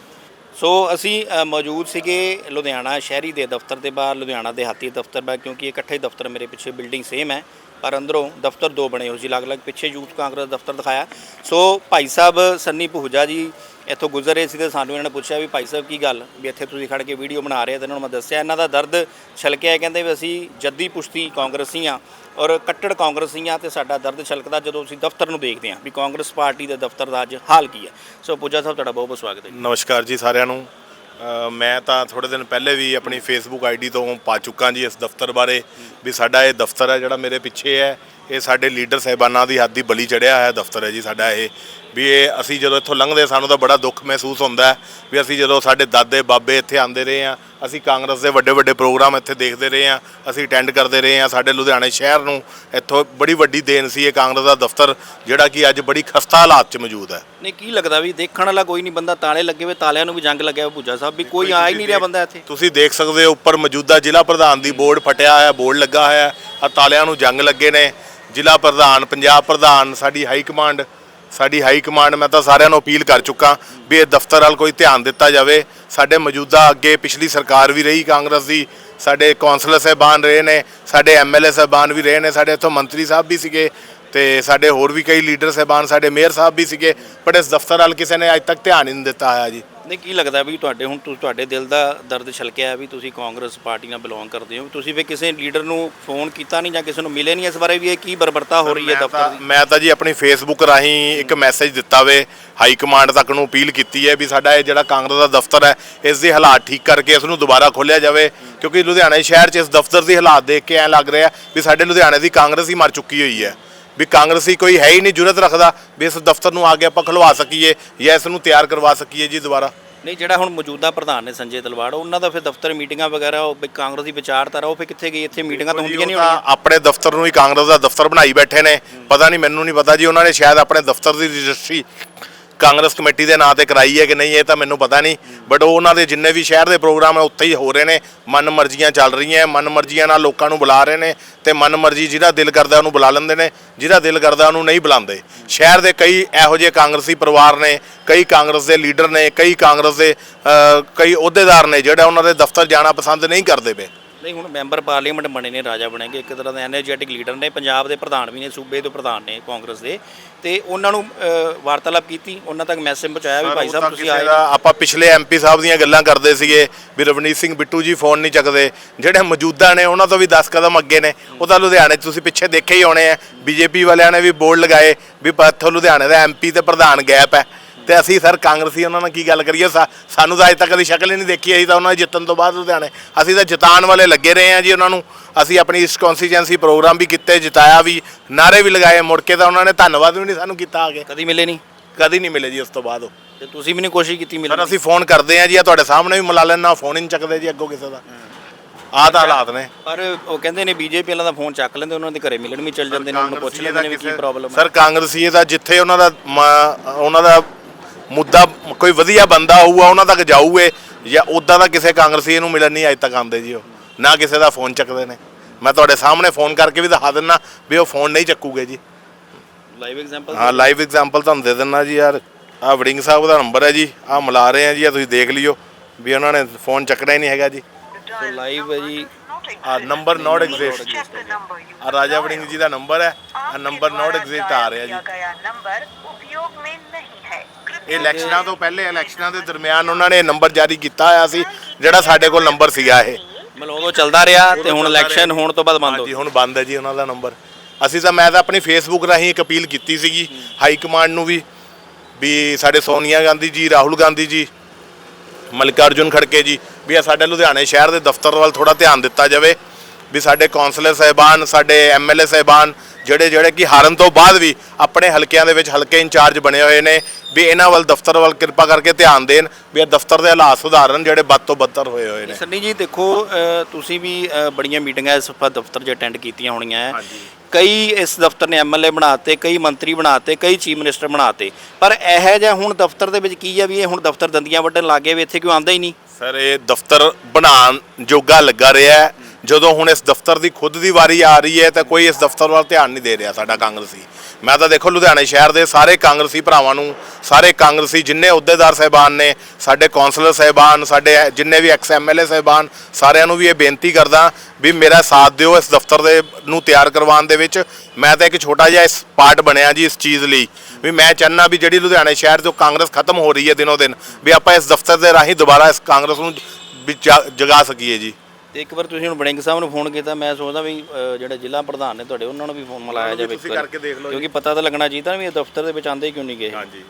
ਸੋ ਅਸੀਂ ਮੌਜੂਦ ਸੀਗੇ ਲੁਧਿਆਣਾ ਸ਼ਹਿਰੀ ਦੇ ਦਫ਼ਤਰ ਦੇ ਬਾਹਰ, ਲੁਧਿਆਣਾ ਦਿਹਾਤੀ ਦਫ਼ਤਰ ਬਾਹਰ ਕਿਉਂਕਿ ਇਕੱਠੇ ਦਫ਼ਤਰ ਮੇਰੇ ਪਿੱਛੇ ਬਿਲਡਿੰਗ ਸੇਮ ਹੈ। ਪਰ ਅੰਦਰੋਂ ਦਫ਼ਤਰ ਦੋ ਬਣੇ ਹੋਏ ਸੀ, ਅਲੱਗ-ਅਲੱਗ ਪਿੱਛੇ ਯੂਥ ਕਾਂਗਰਸ ਦਫ਼ਤਰ ਦਿਖਾਇਆ। ਸੋ ਭਾਈ ਸਾਹਿਬ, ਸੰਨੀ ਪਹੂਜਾ ਜੀ ਇੱਥੋਂ ਗੁਜ਼ਰ ਰਹੇ ਸੀ ਤੇ ਸਾਨੂੰ ਇਹਨਾਂ ਨੇ ਪੁੱਛਿਆ ਵੀ ਭਾਈ ਸਾਹਿਬ ਕੀ ਗੱਲ? ਵੀ ਇੱਥੇ ਤੁਸੀਂ ਖੜ ਕੇ ਵੀਡੀਓ ਬਣਾ ਰਹੇ ਹੋ, ਤੇ ਇਹਨਾਂ ਨੂੰ ਮੈਂ ਦੱਸਿਆ, ਇਹਨਾਂ ਦਾ ਦਰਦ ਛਲਕਿਆ ਹੈ। ਕਹਿੰਦੇ ਵੀ ਅਸੀਂ ਜੱਦੀ ਪੁਸ਼ਤੀ ਕਾਂਗਰਸੀ ਹਾਂ ਔਰ ਕੱਟੜ ਕਾਂਗਰਸੀ ਹਾਂ ਤੇ ਸਾਡਾ ਦਰਦ ਛਲਕਦਾ ਜਦੋਂ ਅਸੀਂ ਦਫ਼ਤਰ ਨੂੰ ਦੇਖਦੇ ਹਾਂ ਵੀ ਕਾਂਗਰਸ ਪਾਰਟੀ ਦੇ ਦਫ਼ਤਰ ਦਾ ਅੱਜ ਹਾਲ ਕੀ ਹੈ। ਸੋ ਪੂਜਾ ਸਾਹਿਬ, ਤੁਹਾਡਾ ਬਹੁਤ ਬਹੁਤ ਸਵਾਗਤ ਹੈ
ਨਮਸਕਾਰ ਜੀ ਸਾਰਿਆਂ ਨੂੰ। ਮੈਂ ਤਾਂ ਥੋੜੇ ਦਿਨ ਪਹਿਲੇ ਵੀ ਆਪਣੀ ਫੇਸਬੁੱਕ ਆਈਡੀ ਤੋਂ ਪਾ ਚੁੱਕਾ ਜੀ ਇਸ ਦਫ਼ਤਰ ਬਾਰੇ, ਵੀ ਸਾਡਾ ਇਹ ਦਫ਼ਤਰ ਹੈ ਜਿਹੜਾ ਮੇਰੇ ਪਿੱਛੇ ਹੈ, ਇਹ ਸਾਡੇ ਲੀਡਰ ਸਾਹਿਬਾਨਾਂ ਦੀ ਹੱਦ ਦੀ ਬਲੀ ਚੜਿਆ ਹੋਇਆ ਦਫ਼ਤਰ ਹੈ ਜੀ ਸਾਡਾ ਇਹ। ਵੀ ਇਹ ਅਸੀਂ ਜਦੋਂ ਇੱਥੋਂ ਲੰਘਦੇ ਸਾਨੂੰ ਤਾਂ ਬੜਾ ਦੁੱਖ ਮਹਿਸੂਸ ਹੁੰਦਾ ਹੈ ਵੀ ਅਸੀਂ ਜਦੋਂ ਸਾਡੇ ਦਾਦੇ ਬਾਬੇ ਇੱਥੇ ਆਉਂਦੇ ਰਹੇ ਆ ਅਸੀਂ ਕਾਂਗਰਸ ਦੇ ਵੱਡੇ ਵੱਡੇ ਪ੍ਰੋਗਰਾਮ ਇੱਥੇ ਦੇਖਦੇ ਰਹੇ ਆ ਅਸੀਂ ਅਟੈਂਡ ਕਰਦੇ ਰਹੇ ਆ ਸਾਡੇ ਲੁਧਿਆਣੇ ਸ਼ਹਿਰ ਨੂੰ ਇੱਥੋਂ ਬੜੀ ਵੱਡੀ ਦੇਣ ਸੀ ਇਹ ਕਾਂਗਰਸ ਦਾ ਦਫ਼ਤਰ ਜਿਹੜਾ ਕਿ ਅੱਜ ਬੜੀ ਖਸਤਾ ਹਾਲਾਤ 'ਚ ਮੌਜੂਦ ਹੈ।
ਨਹੀਂ ਕੀ ਲੱਗਦਾ ਵੀ ਦੇਖਣ ਵਾਲਾ ਕੋਈ ਨਹੀਂ ਬੰਦਾ ਤਾਲੇ ਲੱਗੇ ਹੋਏ ਤਾਲਿਆਂ ਨੂੰ ਵੀ ਜੰਗ ਲੱਗਿਆ ਹੋਇਆ ਪੂਜਾ ਸਾਹਿਬ ਵੀ ਕੋਈ ਆ ਹੀ ਨਹੀਂ ਰਿਹਾ ਬੰਦਾ ਇੱਥੇ।
ਤੁਸੀਂ ਦੇਖ ਸਕਦੇ ਹੋ ਉੱਪਰ ਮੌਜੂਦਾ ਜ਼ਿਲ੍ਹਾ ਪ੍ਰਧਾਨ ਦੀ ਬੋਰਡ ਫਟਿਆ ਹੋਇਆ ਬੋਰਡ ਲੱਗਾ ਹੋਇਆ ਆ ਤਾਲਿਆਂ ਨੂੰ ਜੰਗ ਲੱਗੇ ਨੇ। ਜ਼ਿਲ੍ਹਾ ਪ੍ਰਧਾਨ ਪੰਜਾਬ ਪ੍ਰਧਾਨ ਸਾਡੀ ਹਾਈ ਕਮਾਂਡ ਸਾਡੀ ਹਾਈ ਕਮਾਂਡ ਮੈਂ ਤਾਂ ਸਾਰਿਆਂ ਨੂੰ ਅਪੀਲ ਕਰ ਚੁੱਕਾ ਵੀ ਇਹ ਦਫ਼ਤਰ ਵੱਲ ਕੋਈ ਧਿਆਨ ਦਿੱਤਾ ਜਾਵੇ। ਸਾਡੇ ਮੌਜੂਦਾ ਅੱਗੇ ਪਿਛਲੀ ਸਰਕਾਰ ਵੀ ਰਹੀ ਕਾਂਗਰਸ ਦੀ, ਸਾਡੇ ਕੌਂਸਲਰ ਸਾਹਿਬਾਨ ਰਹੇ ਨੇ, ਸਾਡੇ ਐਮਐਲਏ ਸਾਹਿਬਾਨ ਵੀ ਰਹੇ ਨੇ, ਸਾਡੇ ਇੱਥੋਂ ਮੰਤਰੀ ਸਾਹਿਬ ਵੀ ਸੀਗੇ ਤੇ ਸਾਡੇ ਹੋਰ ਵੀ ਕਈ ਲੀਡਰ ਸਾਹਿਬਾਨ, ਸਾਡੇ ਮੇਅਰ ਸਾਹਿਬ ਵੀ ਸੀਗੇ ਬਟ ਇਸ ਦਫ਼ਤਰ ਵੱਲ ਕਿਸੇ ਨੇ ਅੱਜ ਤੱਕ ਧਿਆਨ ਹੀ ਨਹੀਂ ਦਿੱਤਾ ਹੋਇਆ ਜੀ।
ਨਹੀਂ ਕੀ ਲੱਗਦਾ ਵੀ ਤੁਹਾਡੇ ਹੁਣ ਤੁ- ਤੁਹਾਡੇ ਦਿਲ ਦਾ ਦਰਦ ਛਲਕਿਆ ਹੈ ਵੀ ਤੁਸੀਂ ਕਾਂਗਰਸ ਪਾਰਟੀ ਨਾਲ ਬਿਲੋਂਗ ਕਰਦੇ ਹੋ? ਤੁਸੀਂ ਵੀ ਕਿਸੇ ਲੀਡਰ ਨੂੰ ਫੋਨ ਕੀਤਾ ਨਹੀਂ ਜਾਂ ਕਿਸੇ ਨੂੰ ਮਿਲੇ ਨਹੀਂ ਇਸ ਬਾਰੇ ਵੀ ਇਹ ਕੀ ਬਰਬਰਤਾ ਹੋ ਰਹੀ ਹੈ
ਮੈਂ
ਦਫ਼ਤਰ
ਤਾਂ-
ਦੀ?
ਮੈਂ ਤਾਂ ਜੀ ਆਪਣੀ ਫੇਸਬੁੱਕ ਰਾਹੀਂ ਇੱਕ ਮੈਸੇਜ ਦਿੱਤਾ ਵੇ ਹਾਈ ਕਮਾਂਡ ਤੱਕ ਨੂੰ ਅਪੀਲ ਕੀਤੀ ਹੈ ਵੀ ਸਾਡਾ ਇਹ ਜਿਹੜਾ ਕਾਂਗਰਸ ਦਾ ਦਫ਼ਤਰ ਹੈ ਇਸ ਦੇ ਹਾਲਾਤ ਠੀਕ ਕਰਕੇ ਇਸ ਨੂੰ ਦੁਬਾਰਾ ਖੋਲ੍ਹਿਆ ਜਾਵੇ ਕਿਉਂਕਿ ਲੁਧਿਆਣਾ ਸ਼ਹਿਰ 'ਚ ਇਸ ਦਫ਼ਤਰ ਦੇ ਹਾਲਾਤ ਦੇਖ ਕੇ ਐਂ ਲੱਗ ਰਿਹਾ ਵੀ ਸਾਡੇ ਲੁਧਿਆਣੇ ਦੀ ਕਾਂਗਰਸ ਹੀ ਮਰ ਚੁੱਕੀ ਹੋਈ ਹੈ। ਵੀ ਕਾਂਗਰਸੀ ਕੋਈ ਹੈ ਹੀ ਨਹੀਂ ਜੁਰਤ ਰੱਖਦਾ ਵੀ ਇਸ ਦਫ਼ਤਰ ਨੂੰ ਆ ਕੇ ਆਪਾਂ ਖੁਲਵਾ ਸਕੀਏ ਜਾਂ ਇਸ ਨੂੰ ਤਿਆਰ ਕਰਵਾ ਸਕੀਏ ਜੀ ਦੁਬਾਰਾ।
ਨਹੀਂ ਜਿਹੜਾ ਹੁਣ ਮੌਜੂਦਾ ਪ੍ਰਧਾਨ ਨੇ ਸੰਜੇ ਤਲਵਾੜ ਉਹਨਾਂ ਦਾ ਫਿਰ ਦਫ਼ਤਰ ਮੀਟਿੰਗਾਂ ਵਗੈਰਾ ਉਹ ਵੀ ਕਾਂਗਰਸ ਦੀ ਵਿਚਾਰਧਾਰਾ ਉਹ ਫਿਰ ਕਿੱਥੇ ਗਈ? ਇੱਥੇ ਮੀਟਿੰਗਾਂ ਤਾਂ ਹੁੰਦੀਆਂ ਨਹੀਂ ਹੋਣੀਆਂ।
ਆਪਣੇ ਦਫ਼ਤਰ ਨੂੰ ਹੀ ਕਾਂਗਰਸ ਦਾ ਦਫ਼ਤਰ ਬਣਾਈ ਬੈਠੇ ਨੇ। ਪਤਾ ਨਹੀਂ ਮੈਨੂੰ ਨਹੀਂ ਪਤਾ ਜੀ ਉਹਨਾਂ ਨੇ ਸ਼ਾਇਦ ਆਪਣੇ ਦਫ਼ਤਰ ਦੀ ਰਜਿਸਟਰੀ ਕਾਂਗਰਸ ਕਮੇਟੀ ਦੇ ਨਾਂ ਤੇ ਕਰਾਈ ਹੈ ਕਿ ਨਹੀਂ, ਇਹ ਤਾਂ ਮੈਨੂੰ ਪਤਾ ਨਹੀਂ। ਬਟ ਉਹਨਾਂ ਦੇ ਜਿੰਨੇ ਵੀ ਸ਼ਹਿਰ ਦੇ ਪ੍ਰੋਗਰਾਮ ਹੈ, ਉੱਥੇ ਹੀ ਹੋ ਰਹੇ ਨੇ। ਮਨ ਮਰਜ਼ੀਆਂ ਚੱਲ ਰਹੀਆਂ ਮਨ ਮਰਜ਼ੀਆਂ ਨਾਲ ਲੋਕਾਂ ਨੂੰ ਬੁਲਾ ਰਹੇ ਨੇ ਤੇ ਮਨ ਮਰਜ਼ੀ ਜਿਹਦਾ ਦਿਲ ਕਰਦਾ ਉਹਨੂੰ ਬੁਲਾ ਲੈਂਦੇ ਨੇ ਜਿਹੜਾ ਦਿਲ ਕਰਦਾ ਉਹਨੂੰ ਨਹੀਂ ਬੁਲਾਉਂਦੇ। ਸ਼ਹਿਰ ਦੇ ਕਈ ਇਹੋ ਜਿਹੇ ਕਾਂਗਰਸੀ ਪਰਿਵਾਰ ਨੇ, ਕਈ ਕਾਂਗਰਸ ਦੇ ਲੀਡਰ ਨੇ, ਕਈ ਕਾਂਗਰਸ ਦੇ ਕਈ ਅਹੁਦੇਦਾਰ ਨੇ ਜਿਹੜਾ ਉਹਨਾਂ ਦੇ ਦਫ਼ਤਰ ਜਾਣਾ ਪਸੰਦ ਨਹੀਂ ਕਰਦੇ ਪਏ।
ਨਹੀਂ, ਹੁਣ ਮੈਂਬਰ ਪਾਰਲੀਮੈਂਟ ਬਣੇ ਨੇ, ਰਾਜਾ ਬਣੇਗੇ ਇੱਕ ਤਰ੍ਹਾਂ ਦੇ ਐਨਰਜੈਟਿਕ ਲੀਡਰ ਨੇ, ਪੰਜਾਬ ਦੇ ਪ੍ਰਧਾਨ ਵੀ ਨੇ, ਸੂਬੇ ਦੇ ਪ੍ਰਧਾਨ ਨੇ ਕਾਂਗਰਸ ਦੇ। ਤੇ ਉਹਨਾਂ ਨੂੰ ਵਾਰਤਾਲਾਪ ਕੀਤੀ ਉਹਨਾਂ ਤੱਕ ਮੈਸੇਜ ਪਹੁੰਚਾਇਆ ਵੀ ਭਾਈ ਸਾਹਿਬ ਤੁਸੀਂ ਆਏ
ਆਪਾਂ ਪਿਛਲੇ ਐਮਪੀ ਸਾਹਿਬ ਦੀਆਂ ਗੱਲਾਂ ਕਰਦੇ ਸੀਗੇ ਵੀ ਰਵਨੀਤ ਸਿੰਘ ਬਿੱਟੂ ਜੀ ਫੋਨ ਨਹੀਂ ਚੱਕਦੇ। ਜਿਹੜੇ ਮੌਜੂਦਾ ਨੇ ਉਹਨਾਂ ਤੋਂ ਵੀ 10 ਕਦਮ ਅੱਗੇ ਨੇ। ਉਹ ਤਾਂ ਲੁਧਿਆਣੇ 'ਚ ਤੁਸੀਂ ਪਿੱਛੇ ਦੇਖੇ ਹੀ ਹੋਣੇ ਆ। ਬੀਜੇਪੀ ਵਾਲਿਆਂ ਨੇ ਵੀ ਬੋਰਡ ਲਗਾਏ ਵੀ ਇੱਥੋਂ ਲੁਧਿਆਣੇ ਦਾ ਐਮਪੀ ਤੇ ਪ੍ਰਧਾਨ ਗੈਪ ਹੈ। ਤੇ ਅਸੀਂ ਸਰ ਕਾਂਗਰਸੀ ਉਹਨਾਂ ਨਾਲ ਕੀ ਗੱਲ ਕਰੀਏ? ਸਾ- ਸਾਨੂੰ ਤਾਂ ਅਜੇ ਤੱਕ ਕਦੀ ਸ਼ਕਲ ਹੀ ਨਹੀਂ ਦੇਖੀ ਅਸੀਂ ਤਾਂ ਉਹਨਾਂ ਦੇ ਜਿੱਤਣ ਤੋਂ ਬਾਅਦ ਲੁਧਿਆਣੇ। ਅਸੀਂ ਤਾਂ ਜਿਤਾਉਣ ਵਾਲੇ ਲੱਗੇ ਰਹੇ ਹਾਂ ਜੀ ਉਹਨਾਂ ਨੂੰ। ਅਸੀਂ ਆਪਣੀ ਇਸ ਕਨਸਟੀਚੁਐਂਸੀ ਪ੍ਰੋਗਰਾਮ ਵੀ ਕੀਤੇ ਜਿਤਾਇਆ ਵੀ ਨਾਰੇ ਵੀ ਲਗਾਏ ਮੁੜ ਕੇ ਤਾਂ ਉਹਨਾਂ ਨੇ ਧੰਨਵਾਦ ਵੀ ਨਹੀਂ ਸਾਨੂੰ ਕੀਤਾ ਆਗੇ
ਕਦੀ ਮਿਲੇ ਨਹੀਂ?
ਕਦੀ ਨਹੀਂ ਮਿਲੇ ਜੀ ਉਸ ਤੋਂ ਬਾਅਦ ਉਹ।
ਤੇ ਤੁਸੀਂ ਵੀ ਨਹੀਂ ਕੋਸ਼ਿਸ਼ ਕੀਤੀ ਮਿਲਣ
ਸਰ ਅਸੀਂ ਫੋਨ ਕਰਦੇ ਆ ਜੀ ਆ ਤੁਹਾਡੇ ਸਾਹਮਣੇ ਵੀ ਮਿਲਾ ਲੈਣਾ ਫੋਨ ਹੀ ਨਹੀਂ ਚੱਕਦੇ ਜੀ ਅੱਗੋਂ ਕਿਸੇ ਦਾ। ਆਹ ਤਾਂ ਹਾਲਾਤ ਨੇ।
ਪਰ ਉਹ ਕਹਿੰਦੇ ਨੇ ਬੀਜੇਪੀ ਵਾਲਾ ਦਾ ਫੋਨ ਚੱਕ ਲੈਂਦੇ ਉਹਨਾਂ ਦੇ ਘਰੇ ਮਿਲਣ ਵੀ ਚੱਲ ਜਾਂਦੇ ਨੇ ਉਹਨਾਂ ਨੂੰ ਪੁੱਛ ਲੈਂਦੇ ਨੇ ਵੀ ਕੀ ਪ੍ਰੋਬਲਮ ਹੈ
ਸਰ ਕਾਂਗਰਸੀਏ ਦਾ ਜਿੱਥੇ ਉਹਨਾਂ ਦਾ ਮ- ਉਹਨਾਂ ਦਾ ਮੁੱਦਾ ਕੋਈ ਵਧੀਆ ਬੰਦਾ ਹੋਊਗਾ ਉਹਨਾਂ ਤੱਕ ਜਾਊਗੇ ਜਾਂ ਉਦਾਂ ਦਾ ਕਿਸੇ ਕਾਂਗਰਸੀ ਨੂੰ ਮਿਲਣ ਨਹੀਂ ਅਜੇ ਤੱਕ ਆਂਦੇ ਜੀ ਉਹ। ਨਾ ਕਿਸੇ ਦਾ ਫੋਨ ਚੱਕਦੇ ਨੇ। ਮੈਂ ਤੁਹਾਡੇ ਸਾਹਮਣੇ ਫੋਨ ਕਰਕੇ ਵੀ ਦਿਖਾ ਦਿੰਨਾ ਵੀ ਉਹ ਫੋਨ ਨਹੀਂ ਚੱਕੂਗੇ ਜੀ।
ਲਾਈਵ ਐਗਜ਼ਾਮਪਲ
ਹਾਂ ਲਾਈਵ ਐਗਜ਼ਾਮਪਲ ਤੁਹਾਨੂੰ ਦੇ ਦਿੰਨਾ ਜੀ ਯਾਰ। ਆ ਵੜਿੰਗ ਸਾਹਿਬ ਦਾ ਨੰਬਰ ਹੈ ਜੀ। ਆ ਮਿਲਾ ਰਹੇ ਆ ਜੀ ਤੁਸੀਂ ਦੇਖ ਲਿਓ ਵੀ ਉਹਨਾਂ ਨੇ ਫੋਨ ਚੱਕਣਾ ਹੀ ਨਹੀਂ ਹੈਗਾ ਜੀ।
ਲਾਈਵ
ਹੈ ਜੀ।
ਆ ਨੰਬਰ ਨਾਟ ਐਗਜ਼ਿਸਟ ਆ ਰਾਜਾ ਵੜਿੰਗ ਜੀ ਦਾ ਨੰਬਰ ਹੈ। ਆ ਨੰਬਰ ਨਾਟ ਐਗਜ਼ਿਸਟ ਆ ਰਿਹਾ ਜੀ।
ਨੰਬਰ ਉਪਯੋਗ ਮੇਂ
ਨਹੀਂ
ਹੈ।
ਇਲੈਕਸ਼ਨਾਂ ਤੋਂ ਪਹਿਲੇ ਇਲੈਕਸ਼ਨਾਂ ਦੇ ਦਰਮਿਆਨ ਉਹਨਾਂ ਨੇ ਨੰਬਰ ਜਾਰੀ ਕੀਤਾ ਹੋਇਆ ਸੀ ਜਿਹੜਾ ਸਾਡੇ ਕੋਲ ਨੰਬਰ ਸੀਗਾ ਇਹ।
ਮਤਲਬ ਚੱਲਦਾ ਰਿਹਾ ਤੇ ਹੁਣ ਇਲੈਕਸ਼ਨ ਹੋਣ ਤੋਂ ਬਾਅਦ ਬੰਦ ਹੋ
ਗਿਆ ਹੁਣ ਬੰਦ ਹੈ ਜੀ ਉਹਨਾਂ ਦਾ ਨੰਬਰ। ਅਸੀਂ ਤਾਂ ਮੈਂ ਤਾਂ ਆਪਣੀ ਫੇਸਬੁੱਕ ਰਾਹੀਂ ਇੱਕ ਅਪੀਲ ਕੀਤੀ ਸੀਗੀ ਹਾਈ ਕਮਾਂਡ ਨੂੰ ਵੀ ਵੀ ਸਾਡੇ ਸੋਨੀਆ ਗਾਂਧੀ ਜੀ ਰਾਹੁਲ ਗਾਂਧੀ ਜੀ ਮਲਿਕਾ ਅਰਜੁਨ ਖੜਕੇ ਜੀ ਵੀ ਇਹ ਸਾਡੇ ਲੁਧਿਆਣੇ ਸ਼ਹਿਰ ਦੇ ਦਫ਼ਤਰ ਵੱਲ ਥੋੜਾ ਧਿਆਨ ਦਿੱਤਾ ਜਾਵੇ ਵੀ ਸਾਡੇ ਕੌਂਸਲਰ ਸਹਿਬਾਨ ਸਾਡੇ ਐਮਐਲਏ ਸਹਿਬਾਨ ਜਿਹੜੇ ਜਿਹੜੇ ਕਿ ਹਾਰਨ ਤੋਂ ਬਾਅਦ ਵੀ ਆਪਣੇ ਹਲਕਿਆਂ ਦੇ ਵਿੱਚ ਹਲਕੇ ਇੰਚਾਰਜ ਬਣੇ ਹੋਏ ਨੇ ਵੀ ਇਹਨਾਂ ਵੱਲ ਦਫ਼ਤਰ ਵੱਲ ਕਿਰਪਾ ਕਰਕੇ ਧਿਆਨ ਦੇਣ ਵੀ ਇਹ ਦਫ਼ਤਰ ਦੇ ਹਾਲਾਤ ਸੁਧਾਰਨ ਜਿਹੜੇ ਵੱਧ ਤੋਂ ਬੱਤਰ ਹੋਏ ਹੋਏ ਨੇ।
ਸੰਨੀ ਜੀ ਦੇਖੋ ਤੁਸੀਂ ਵੀ ਬੜੀਆਂ ਮੀਟਿੰਗਾਂ ਇਸ ਵਕਤ ਦਫ਼ਤਰ 'ਚ ਅਟੈਂਡ ਕੀਤੀਆਂ ਹੋਣੀਆਂ ਹੈ। ਕਈ ਇਸ ਦਫ਼ਤਰ ਨੇ ਐਮਐਲਏ ਬਣਾਤੇ ਕਈ ਮੰਤਰੀ ਬਣਾਤੇ ਕਈ ਚੀਫ ਮਿਨਿਸਟਰ ਬਣਾਤੇ। ਪਰ ਇਹ ਜਿਹਾ ਹੁਣ ਦਫ਼ਤਰ ਦੇ ਵਿੱਚ ਕੀ ਆ ਵੀ ਇਹ ਹੁਣ ਦਫ਼ਤਰ ਦੰਦੀਆਂ ਵੱਢਣ ਲੱਗੇ ਵੀ ਇੱਥੇ ਕਿਉਂ ਆਂਦਾ ਹੀ ਨਹੀਂ?
ਸਰ ਇਹ ਦਫ਼ਤਰ ਬਣਾਉਣ ਜੋਗਾ ਲੱਗਾ ਰਿਹਾ ਹੈ ਜਦੋਂ ਹੁਣ ਇਸ ਦਫ਼ਤਰ ਦੀ ਖੁਦ ਦੀ ਵਾਰੀ ਆ ਰਹੀ ਹੈ ਤਾਂ ਕੋਈ ਇਸ ਦਫ਼ਤਰ ਵੱਲ ਧਿਆਨ ਨਹੀਂ ਦੇ ਰਿਹਾ ਸਾਡਾ ਕਾਂਗਰਸੀ। ਮੈਂ ਤਾਂ ਦੇਖੋ ਲੁਧਿਆਣੇ ਸ਼ਹਿਰ ਦੇ ਸਾਰੇ ਕਾਂਗਰਸੀ ਭਰਾਵਾਂ ਨੂੰ, ਸਾਰੇ ਕਾਂਗਰਸੀ ਜਿੰਨੇ ਅਹੁਦੇਦਾਰ ਸਾਹਿਬਾਨ ਨੇ, ਸਾਡੇ ਕੌਂਸਲਰ ਸਾਹਿਬਾਨ, ਸਾਡੇ ਜਿੰਨੇ ਵੀ ਐਕਸ ਐਮਐਲਏ ਸਾਹਿਬਾਨ, ਸਾਰਿਆਂ ਨੂੰ ਵੀ ਇਹ ਬੇਨਤੀ ਕਰਦਾ ਵੀ ਮੇਰਾ ਸਾਥ ਦਿਓ ਇਸ ਦਫ਼ਤਰ ਦੇ ਨੂੰ ਤਿਆਰ ਕਰਵਾਉਣ ਦੇ ਵਿੱਚ। ਮੈਂ ਤਾਂ ਇੱਕ ਛੋਟਾ ਜਿਹਾ ਇਸ ਪਾਰਟ ਬਣਿਆ ਜੀ ਇਸ ਚੀਜ਼ ਲਈ ਵੀ ਮੈਂ ਚਾਹੁੰਦਾ ਵੀ ਜਿਹੜੀ ਲੁਧਿਆਣੇ ਸ਼ਹਿਰ ਤੋਂ ਕਾਂਗਰਸ ਖਤਮ ਹੋ ਰਹੀ ਹੈ ਦਿਨੋ ਦਿਨ, ਵੀ ਆਪਾਂ ਇਸ ਦਫ਼ਤਰ ਦੇ ਰਾਹੀਂ ਦੁਬਾਰਾ ਇਸ ਕਾਂਗਰਸ ਨੂੰ ਜਾ- ਜਗਾ ਸਕੀਏ ਜੀ।
ਤੇ ਇੱਕ ਵਾਰ ਤੁਸੀਂ ਹੁਣ ਬੜਿੰਗ ਸਾਹਿਬ ਨੂੰ ਫੋਨ ਕੀਤਾ ਮੈਂ ਸੋਚਦਾ ਵੀ ਅ, ਜਿਹੜੇ ਜ਼ਿਲ੍ਹਾ ਪ੍ਰਧਾਨ ਨੇ ਤੁਹਾਡੇ ਉਹਨਾਂ ਨੂੰ ਵੀ ਫੋਨ ਮਿਲਾਇਆ ਜਾਵੇ
ਤੁਸੀਂ
ਇੱਕ ਵਾਰ।
ਕਰਕੇ ਦੇਖ ਲਓ ਜੀ।
ਕਿਉਂਕਿ ਪਤਾ ਤਾਂ ਲੱਗਣਾ ਚਾਹੀਦਾ ਨਾ ਵੀ ਇਹ ਦਫ਼ਤਰ ਦੇ ਵਿੱਚ ਆਂਦੇ ਕਿਉਂ ਨਹੀਂ ਗਏ
ਹਾਂਜੀ।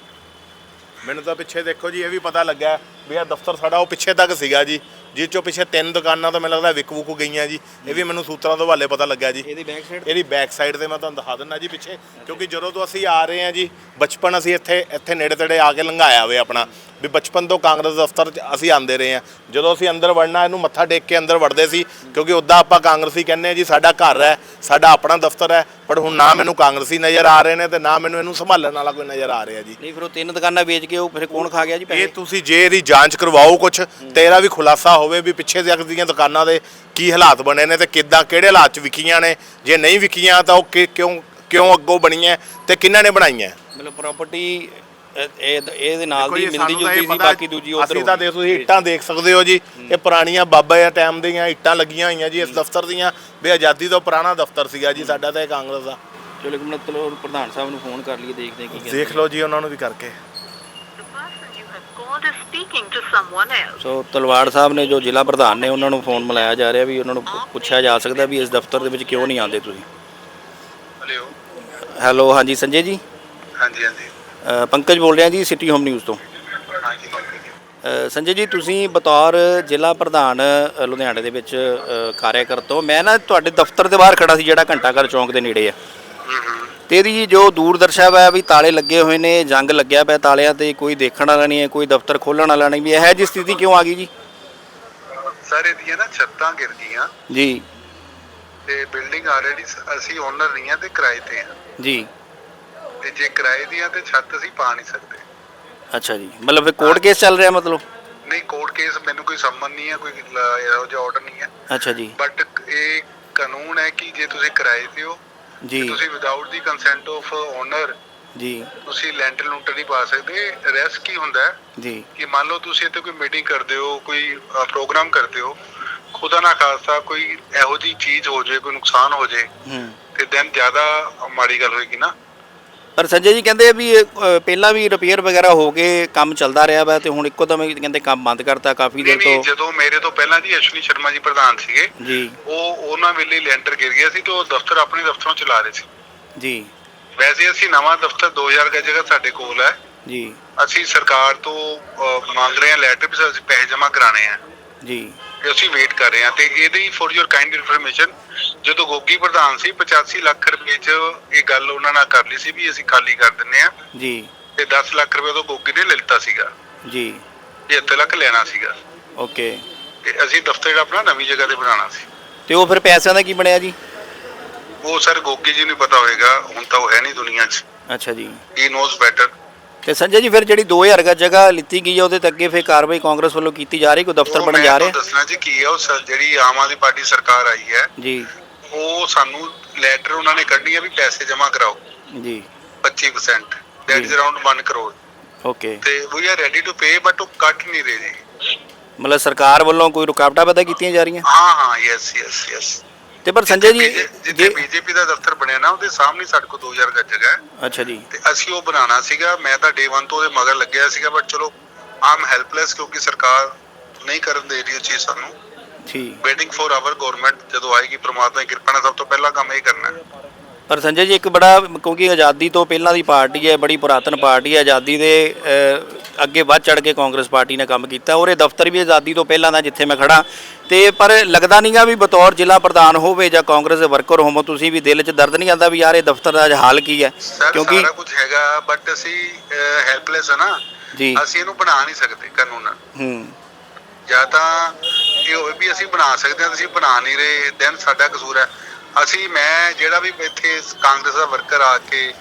ਮੈਨੂੰ ਤਾਂ ਪਿੱਛੇ ਦੇਖੋ ਜੀ ਇਹ ਵੀ ਪਤਾ ਲੱਗਾ ਵੀ ਇਹ ਦਫ਼ਤਰ ਸਾਡਾ ਉਹ ਪਿੱਛੇ ਤੱਕ ਸੀਗਾ ਜੀ ਜਿਸ ਚੋਂ ਪਿੱਛੇ ਤਿੰਨ ਦੁਕਾਨਾਂ ਤਾਂ ਮੈਨੂੰ ਲੱਗਦਾ ਵਿਕ ਵੁਕ ਗਈਆਂ ਜੀ। ਇਹ ਵੀ ਮੈਨੂੰ ਸੂਤਰਾਂ ਤੋਂ ਹਵਾਲੇ ਪਤਾ ਲੱਗਾ ਜੀ।
ਇਹਦੀ ਬੈਕ ਸਾਈਡ
ਇਹਦੀ ਬੈਕ ਸਾਈਡ ਤੇ ਮੈਂ ਤੁਹਾਨੂੰ ਦਿਖਾ ਦਿੰਦਾ ਜੀ ਪਿੱਛੇ ਕਿਉਂਕਿ ਜਦੋਂ ਤੋਂ ਅਸੀਂ ਆ ਰਹੇ ਹਾਂ ਜੀ ਬਚਪਨ ਅਸੀਂ ਇੱਥੇ ਇੱਥੇ ਨੇੜੇ ਤੇੜੇ ਆ ਕੇ ਲੰਘਾਇਆ ਹੋਵੇ ਆਪਣਾ। ਵੀ ਬਚਪਨ ਤੋਂ ਕਾਂਗਰਸ ਦਫ਼ਤਰ 'ਚ ਅਸੀਂ ਆਂਦੇ ਰਹੇ ਹਾਂ। ਜਦੋਂ ਅਸੀਂ ਅੰਦਰ ਵੜਨਾ ਇਹਨੂੰ ਮੱਥਾ ਟੇਕ ਕੇ ਅੰਦਰ ਵੜਦੇ ਸੀ ਕਿਉਂਕਿ ਉੱਦਾਂ ਆਪਾਂ ਕਾਂਗਰਸੀ ਕਹਿੰਦੇ ਆ ਜੀ ਸਾਡਾ ਘਰ ਹੈ ਸਾਡਾ ਆਪਣਾ ਦਫ਼ਤਰ ਹੈ ਪਰ ਹੁਣ ਨਾ ਮੈਨੂੰ ਕਾਂਗਰਸੀ ਨਜ਼ਰ ਆ ਰਹੇ ਨੇ ਤੇ ਨਾ ਮੈਨੂੰ ਇਹਨੂੰ ਸੰਭਾਲਣ ਵਾਲਾ ਕੋਈ ਨਜ਼ਰ ਆ ਰਿਹਾ ਜੀ।
ਨਹੀਂ ਫਿਰ ਉਹ ਤਿੰਨ ਦੁਕਾਨਾਂ ਵੇਚ ਕੇ ਉਹ ਫਿਰ ਕੌਣ ਖਾ ਗਿਆ ਜੀ
ਇਹ
ਪੈਸੇ?
ਤੁਸੀਂ ਜੇ ਇਹਦੀ ਜਾਂਚ ਕਰਵਾਓ ਕੁਛ ਤੇ ਇਹਦਾ ਵੀ ਖੁਲਾਸਾ ਹੋਵੇ ਵੀ ਪਿੱਛੇ ਤੱਕ ਦੀਆਂ ਦੁਕਾਨਾਂ ਦੇ ਕੀ ਹਾਲਾਤ ਬਣੇ ਨੇ ਤੇ ਕਿੱਦਾਂ ਕਿਹੜੇ ਹਾਲਾਤ 'ਚ ਵਿਕੀਆਂ ਨੇ ਜੇ ਨਹੀਂ ਵਿਕੀਆਂ ਤਾਂ ਉਹ ਕਿ- ਕਿਉਂ ਕਿਉਂ ਅੱਗੋਂ ਬਣੀਆਂ ਤੇ ਕਿਹਨਾਂ ਨੇ ਬਣਾਈਆਂ?
ਮਤਲਬ ਪ੍ਰਾਪਰਟੀ ਇਹ ਇਹਦੇ ਨਾਲ ਦੀ ਮਿਲਦੀ ਜੁਲਦੀ ਸੀ ਬਾਕੀ ਦੂਜੀ ਉਧਰ
ਅਸੀਂ ਤਾਂ ਦੇ ਤੁਸੀਂ ਇੱਟਾਂ ਦੇਖ ਸਕਦੇ ਹੋ ਜੀ ਇਹ ਪੁਰਾਣੀਆਂ ਬਾਬਾ ਦੇ ਟਾਈਮ ਦੀਆਂ ਇੱਟਾਂ ਲੱਗੀਆਂ ਹੋਈਆਂ ਜੀ ਇਸ ਦਫ਼ਤਰ ਦੀਆਂ। ਵੀ ਆਜ਼ਾਦੀ ਤੋਂ ਪੁਰਾਣਾ ਦਫ਼ਤਰ ਸੀਗਾ ਜੀ ਸਾਡਾ ਤਾਂ ਇਹ ਕਾਂਗਰਸ ਦਾ।
ਚਲੋ ਇੱਕ ਮਿੰਟ ਚਲੋ ਪ੍ਰਧਾਨ ਸਾਹਿਬ ਨੂੰ ਫੋਨ ਕਰ ਲਈਏ ਦੇਖਦੇ ਹਾਂ ਕੀ ਕਹਿੰਦੇ
ਦੇਖ ਲਓ ਜੀ ਉਹਨਾਂ ਨੂੰ ਵੀ ਕਰਕੇ।
The person you have called is speaking to someone else.
ਸੋ ਤਲਵਾੜ ਸਾਹਿਬ ਨੇ ਜੋ ਜ਼ਿਲ੍ਹਾ ਪ੍ਰਧਾਨ ਨੇ ਉਹਨਾਂ ਨੂੰ ਫੋਨ ਮਿਲਾਇਆ ਜਾ ਰਿਹਾ ਵੀ ਉਹਨਾਂ ਨੂੰ ਪੁ- ਪੁੱਛਿਆ ਜਾ ਸਕਦਾ ਵੀ ਇਸ ਦਫ਼ਤਰ ਦੇ ਵਿੱਚ ਕਿਉਂ ਨਹੀਂ ਆਉਂਦੇ ਤੁਸੀਂ। ਹੈਲੋ ਹਾਂਜੀ ਸੰਜੇ ਜੀ?
ਹਾਂਜੀ ਹਾਂਜੀ।
ਅ, ਪੰਕਜ ਬੋਲ ਰਿਹਾ ਜੀ ਸਿਟੀ ਹੋਮ ਨਿਊਜ਼ ਤੋਂ। ਸੰਜੇ ਜੀ ਤੁਸੀਂ ਬਤੌਰ ਜ਼ਿਲ੍ਹਾ ਪ੍ਰਧਾਨ ਲੁਧਿਆਣੇ ਦੇ ਵਿੱਚ ਅ, ਕਾਰਿਆਕਰਤ ਹੋ ਮੈਂ ਨਾ ਤੁਹਾਡੇ ਦਫ਼ਤਰ ਦੇ ਬਾਹਰ ਖੜਾ ਸੀ ਜਿਹੜਾ ਘੰਟਾਘਰ ਚੌਂਕ ਦੇ ਨੇੜੇ ਆ। ਤੇ ਇਹਦੀ ਜੀ ਦੂਰਦਰਸ਼ਾ ਵਾ ਵੀ ਤਾਲੇ ਲੱਗੇ ਹੋਏ ਨੇ ਜੰਗ ਲੱਗਿਆ ਪਿਆ ਤਾਲਿਆਂ ਤੇ ਕੋਈ ਦੇਖਣ ਵਾਲਾ ਨਹੀਂ ਹੈ ਕੋਈ ਦਫ਼ਤਰ ਖੋਲਣ ਵਾਲਾ ਨਹੀਂ ਵੀ ਇਹ ਜੀ ਸਥਿਤੀ ਕਿਉਂ ਆ ਗਈ ਜੀ?
ਸਰ ਇਹਦੀਆਂ ਨਾ ਛੱਤਾਂ ਗਿਰ ਗਈਆਂ।
ਜੀ।
ਤੇ ਬਿਲਡਿੰਗ ਆਲਰੇਡੀ ਅਸੀਂ ਓਨਰ ਨਹੀਂ ਆ ਤੇ ਕਿਰਾਏ ਤੇ ਆ।
ਜੀ।
ਤੇ ਜੇ ਕਿਰਾਏ ਦੀ ਆ ਤੇ ਛੱਤ ਅਸੀਂ ਪਾ ਨਹੀਂ ਸਕਦੇ।
ਅੱਛਾ ਜੀ ਮਤਲਬ ਫਿਰ ਕੋਰਟ ਕੇਸ ਚੱਲ ਰਿਹਾ ਮਤਲਬ?
ਨਹੀਂ ਕੋਰਟ ਕੇਸ ਮੈਨੂੰ ਕੋਈ ਸੰਬੰਧ ਨਹੀਂ ਹੈ ਕੋਈ ਲ- ਇਹੋ ਜਿਹਾ ਆਰਡਰ ਨਹੀਂ ਹੈ।
ਅੱਛਾ ਜੀ।
ਬਟ ਇਹ ਕਾਨੂੰਨ ਹੈ ਕਿ ਜੇ ਤੁਸੀਂ ਕਿਰਾਏ ਤੇ ਹੋ
ਜੀ।
ਤੁਸੀਂ without the consent of owner
ਜੀ।
ਤੁਸੀਂ ਲੈਂਟਰ ਲੂੰਟਰ ਨਹੀਂ ਪਾ ਸਕਦੇ। ਰੈਸਕ ਕੀ ਹੁੰਦਾ ਹੈ
ਜੀ।
ਕਿ ਮੰਨ ਲਓ ਤੁਸੀਂ ਇੱਥੇ ਕੋਈ ਮੀਟਿੰਗ ਕਰਦੇ ਹੋ ਕੋਈ ਪ੍ਰੋਗਰਾਮ ਕਰਦੇ ਹੋ ਖੁਦਾ ਨਾ ਖਾਸਾ ਕੋਈ ਇਹੋ ਜਿਹੀ ਚੀਜ਼ ਹੋ ਜਾਏ ਕੋਈ ਨੁਕਸਾਨ ਹੋ ਜਾਏ
ਹੂੰ।
ਤੇ ਦੈਨ ਜ਼ਿਆਦਾ ਮਾੜੀ ਗੱਲ ਹੋਏਗੀ ਨਾ।
ਪਰ ਸੰਜੇ ਜੀ ਕਹਿੰਦੇ ਵੀ ਇਹ, ਅ, ਪਹਿਲਾਂ ਵੀ ਰਿਪੇਅਰ ਵਗੈਰਾ ਹੋ ਕੇ ਕੰਮ ਚੱਲਦਾ ਰਿਹਾ ਵਾ ਤੇ ਹੁਣ ਇੱਕੋ ਦਮ ਕਹਿੰਦੇ ਕੰਮ ਬੰਦ ਕਰਤਾ ਕਾਫੀ
ਨਹੀਂ
ਦਿਨ
ਨਹੀਂ
ਤੋਂ
ਜਦੋਂ ਮੇਰੇ ਤੋਂ ਪਹਿਲਾਂ ਜੀ ਅਸ਼ਵਨੀ ਸ਼ਰਮਾ ਜੀ ਪ੍ਰਧਾਨ ਸੀਗੇ
ਜੀ।
ਉਹ ਉਹਨਾਂ ਵੇਲੇ ਲੈਂਟਰ ਗਿਰ ਗਿਆ ਸੀ ਤੇ ਉਹ ਦਫ਼ਤਰ ਆਪਣੇ ਦਫ਼ਤਰੋਂ ਚਲਾ ਰਹੇ ਸੀ।
ਜੀ।
ਵੈਸੇ ਅਸੀਂ ਨਵਾਂ ਦਫ਼ਤਰ 2000 ਗਜ ਜਗ੍ਹਾ ਸਾਡੇ ਕੋਲ ਹੈ।
ਜੀ।
ਅਸੀਂ ਸਰਕਾਰ ਤੋਂ ਅਹ, ਮੰਗ ਰਹੇ ਹਾਂ ਲੈਟਰ ਵੀ ਅਸੀਂ ਪੈਸੇ ਜਮ੍ਹਾਂ ਕਰਾਣੇ ਆ।
ਜੀ।
ਤੇ ਅਸੀਂ ਵੇਟ ਕਰ ਰਹੇ ਹਾਂ ਤੇ ਇਹਦੇ ਹੀ ਫॉर ਯੋਰ ਕਾਈਂਡ ਇਨਫੋਰਮੇਸ਼ਨ ਜਦੋਂ ਗੋਗੀ ਪ੍ਰਧਾਨ ਸੀ 85 ਲੱਖ ਰੁਪਏ ਚ ਇਹ ਗੱਲ ਉਹਨਾਂ ਨਾਲ ਕਰ ਲਈ ਸੀ ਵੀ ਅਸੀਂ ਖਾਲੀ ਕਰ ਦਿੰਨੇ ਆ
ਜੀ।
ਤੇ 10 ਲੱਖ ਰੁਪਏ ਤੋਂ ਗੋਗੀ ਨੇ ਲੈ ਲਿੱਤਾ ਸੀਗਾ।
ਜੀ।
75 ਲੱਖ ਲੈਣਾ ਸੀਗਾ।
ਓਕੇ।
ਤੇ ਅਸੀਂ ਦਫ਼ਤਰ ਜਿਹੜਾ ਆਪਣਾ ਨਵੀਂ ਜਗ੍ਹਾ ਤੇ ਬਣਾਉਣਾ ਸੀ।
ਤੇ ਉਹ ਫਿਰ ਪੈਸਿਆਂ ਦਾ ਕੀ ਬਣਿਆ ਜੀ?
ਉਹ ਸਰ ਗੋਗੀ ਜੀ ਨੂੰ ਪਤਾ ਹੋਏਗਾ ਹੁਣ ਤਾਂ ਉਹ ਹੈ ਨਹੀਂ ਦੁਨੀਆ 'ਚ।
ਅੱਛਾ ਜੀ।
ਹੀ ਨੋਜ਼ ਬੈਟਰ
ਤੇ ਸੰਜੇ ਜੀ ਫਿਰ ਜਿਹੜੀ 2000 ਗਜ ਜਗ੍ਹਾ ਲਿੱਤੀ ਗਈ ਹੈ ਉਹਦੇ ਤੇ ਅੱਗੇ ਫਿਰ ਕਾਰਵਾਈ ਕਾਂਗਰਸ ਵੱਲੋਂ ਕੀਤੀ ਜਾ ਰਹੀ ਕੋਈ ਦਫ਼ਤਰ ਬਣਨ ਜਾ ਰਿਹਾ?
ਦੱਸਣਾ ਜੀ ਕੀ ਹੈ ਉਹ ਜਿਹੜੀ ਆਮ ਆਦਮੀ ਪਾਰਟੀ ਸਰਕਾਰ ਆਈ ਹੈ
ਜੀ।
ਉਹ ਸਾਨੂੰ ਲੈਟਰ ਉਹਨਾਂ ਨੇ ਕੱਢੀ ਹੈ ਵੀ ਪੈਸੇ ਜਮ੍ਹਾਂ ਕਰਾਓ।
ਜੀ।
25% that is. Around 1 crore
okay.
ਤੇ we are ready to pay but ਉਹ ਕੱਟ ਨਹੀਂ ਰਹੇ ਜੀ।
ਮਤਲਬ ਸਰਕਾਰ ਵੱਲੋਂ ਕੋਈ ਰੁਕਾਵਟਾਂ ਪੈਦਾ ਕੀਤੀਆਂ ਜਾ ਰਹੀਆਂ?
ਹਾਂ ਹਾਂ ਯੈਸ ਯੈਸ ਯੈਸ
ਤੇ ਪਰ ਸੰਜੇ ਜੀ
ਜਿੱਥੇ
ਜੇ
ਬੀਜੇਪੀ ਦਾ ਦਫ਼ਤਰ ਬਣਿਆ ਨਾ ਉਹਦੇ ਸਾਹਮਣੇ ਸਾਡੇ ਕੋਲ 2000 ਗੱਜ ਜਗ੍ਹਾ ਹੈ।
ਅੱਛਾ ਜੀ।
ਤੇ ਅਸੀਂ ਉਹ ਬਣਾਉਣਾ ਸੀਗਾ। ਮੈਂ ਤਾਂ ਡੇ 1 ਤੋਂ ਉਹਦੇ ਮਗਰ ਲੱਗਿਆ ਸੀਗਾ ਬਟ ਚਲੋ ਆਮ ਹੈਲਪਲੈਸ ਕਿਉਂਕਿ ਸਰਕਾਰ ਨਹੀਂ ਕਰਨ ਦੇ ਰਹੀ ਉਹ ਚੀਜ਼ ਸਾਨੂੰ।
ਠੀਕ।
ਵੇਟਿੰਗ ਫॉर ਆਵਰ ਗਵਰਨਮੈਂਟ ਜਦੋਂ ਆਏਗੀ ਪ੍ਰਮਾਤਮਾ ਦੀ ਕਿਰਪਾ ਨਾਲ ਸਭ ਤੋਂ ਪਹਿਲਾ ਕੰਮ ਇਹ ਕਰਨਾ ਹੈ।
ਪਰ ਸੰਜੇ ਜੀ ਇੱਕ ਬੜਾ ਕਿਉਂਕਿ ਆਜ਼ਾਦੀ ਤੋਂ ਪਹਿਲਾਂ ਦੀ ਪਾਰਟੀ ਹੈ ਬੜੀ ਪੁਰਾਤਨ ਪਾਰਟੀ ਹੈ ਆਜ਼ਾਦੀ ਦੇ ਅੱਗੇ ਵੱਧ ਚੜ ਕੇ ਕਾਂਗਰਸ ਪਾਰਟੀ ਨੇ ਕੰਮ ਕੀਤਾ। ਔਰ ਇਹ ਦਫ਼ਤਰ ਵੀ ਆਜ਼ਾਦੀ ਤੋਂ ਪਹਿਲਾਂ ਦਾ ਜਿੱਥੇ ਮੈਂ ਖੜਾ ਤੇ ਪਰ ਲੱਗਦਾ ਨਹੀਂਗਾ ਵੀ ਬਤੌਰ ਜ਼ਿਲ੍ਹਾ ਪ੍ਰਧਾਨ ਹੋਵੇ ਜਾਂ ਕਾਂਗਰਸ ਦੇ ਵਰਕਰ ਹੋਵੋ ਤੁਸੀਂ ਵੀ ਦਿਲ 'ਚ ਦਰਦ ਨਹੀਂ ਆਉਂਦਾ ਵੀ ਯਾਰ ਇਹ ਦਫ਼ਤਰ ਦਾ ਅੱਜ ਹਾਲ ਕੀ ਹੈ? ਕਿਉਂਕਿ
ਸਾਰਾ ਕੁਝ ਹੈਗਾ ਬਟ ਅਸੀਂ ਹੈਲਪਲੈਸ ਹੈ ਨਾ।
ਜੀ।
ਅਸੀਂ ਇਹਨੂੰ ਬਣਾ ਨਹੀਂ ਸਕਦੇ ਕਾਨੂੰਨ।
ਹੂੰ।
ਜਾਂ ਤਾਂ ਇਹ ਹੋਵੇ ਵੀ ਅਸੀਂ ਬਣਾ ਸਕਦੇ ਹਾਂ ਅਸੀਂ ਬਣਾ ਨਹੀਂ ਰਹੇ ਦੈਨ ਸਾਡਾ ਕਸੂਰ ਹੈ। ਅਸੀਂ ਮੈਂ ਜਿਹੜਾ ਵੀ ਇੱਥੇ ਕਾਂਗਰਸ ਦਾ ਵਰਕਰ ਆ ਕੇ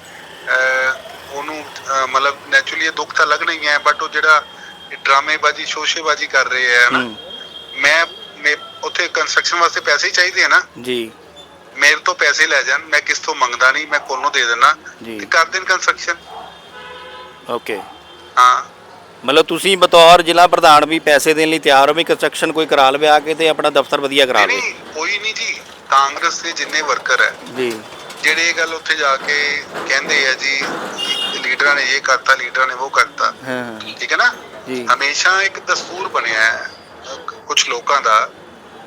ਉਹਨੂੰ ਮਤਲਬ ਨੈਚੁਰਲੀ ਇਹ ਦੁੱਖ ਤਾਂ ਲੱਗਣਾ ਹੀ ਹੈ ਬਟ ਉਹ ਜਿਹੜਾ ਡਰਾਮੇਬਾਜ਼ੀ ਸ਼ੋਸ਼ੇਬਾਜ਼ੀ ਕਰ ਰਹੇ ਹੈ ਨਾ ਮੈਂ ਮੈਂ ਉੱਥੇ ਕੰਸਟਰਕਸ਼ਨ ਵਾਸਤੇ ਪੈਸੇ ਹੀ ਚਾਹੀਦੇ ਆ ਨਾ।
ਜੀ।
ਮੇਰੇ ਤੋਂ ਪੈਸੇ ਲੈ ਜਾਣ ਮੈਂ ਕਿਸ ਤੋਂ ਮੰਗਦਾ ਨਹੀਂ ਮੈਂ ਕੋਲੋਂ ਦੇ ਦੇਣਾ। ਤੇ ਕਰ ਦੇਣ ਕੰਸਟਰਕਸ਼ਨ
ਓਕੇ
ਹਾਂ।
ਮਤਲਬ ਤੁਸੀਂ ਬਤੌਰ ਜ਼ਿਲ੍ਹਾ ਪ੍ਰਧਾਨ ਵੀ ਪੈਸੇ ਦੇਣ ਲਈ ਤਿਆਰ ਹੋ ਵੀ ਕੰਸਟਰਕਸ਼ਨ ਕੋਈ ਕਰਾ ਲਵੇ ਆ ਕੇ ਤੇ ਆਪਣਾ ਦਫ਼ਤਰ ਵਧੀਆ ਕਰਾ ਲਵੇ।
ਨਹੀਂ ਕੋਈ ਨਹੀਂ ਜੀ। ਕਾਂਗਰਸ ਦੇ ਜਿੰਨੇ ਵਰਕਰ ਹੈ
ਜੀ।
ਜਿਹੜੇ ਇਹ ਗੱਲ ਉੱਥੇ ਜਾ ਕੇ ਕਹਿੰਦੇ ਆ ਜੀ ਲੀਡਰਾਂ ਨੇ ਇਹ ਕਰਤਾ ਲੀਡਰਾਂ ਨੇ ਉਹ ਕਰਤਾ।
ਹਾਂ
ਠੀਕ ਹੈ ਨਾ?
ਜੀ।
ਹਮੇਸ਼ਾ ਇੱਕ ਦਸਤੂਰ ਬਣਿਆ ਹੈ ਕੁਝ ਲੋਕਾਂ ਦਾ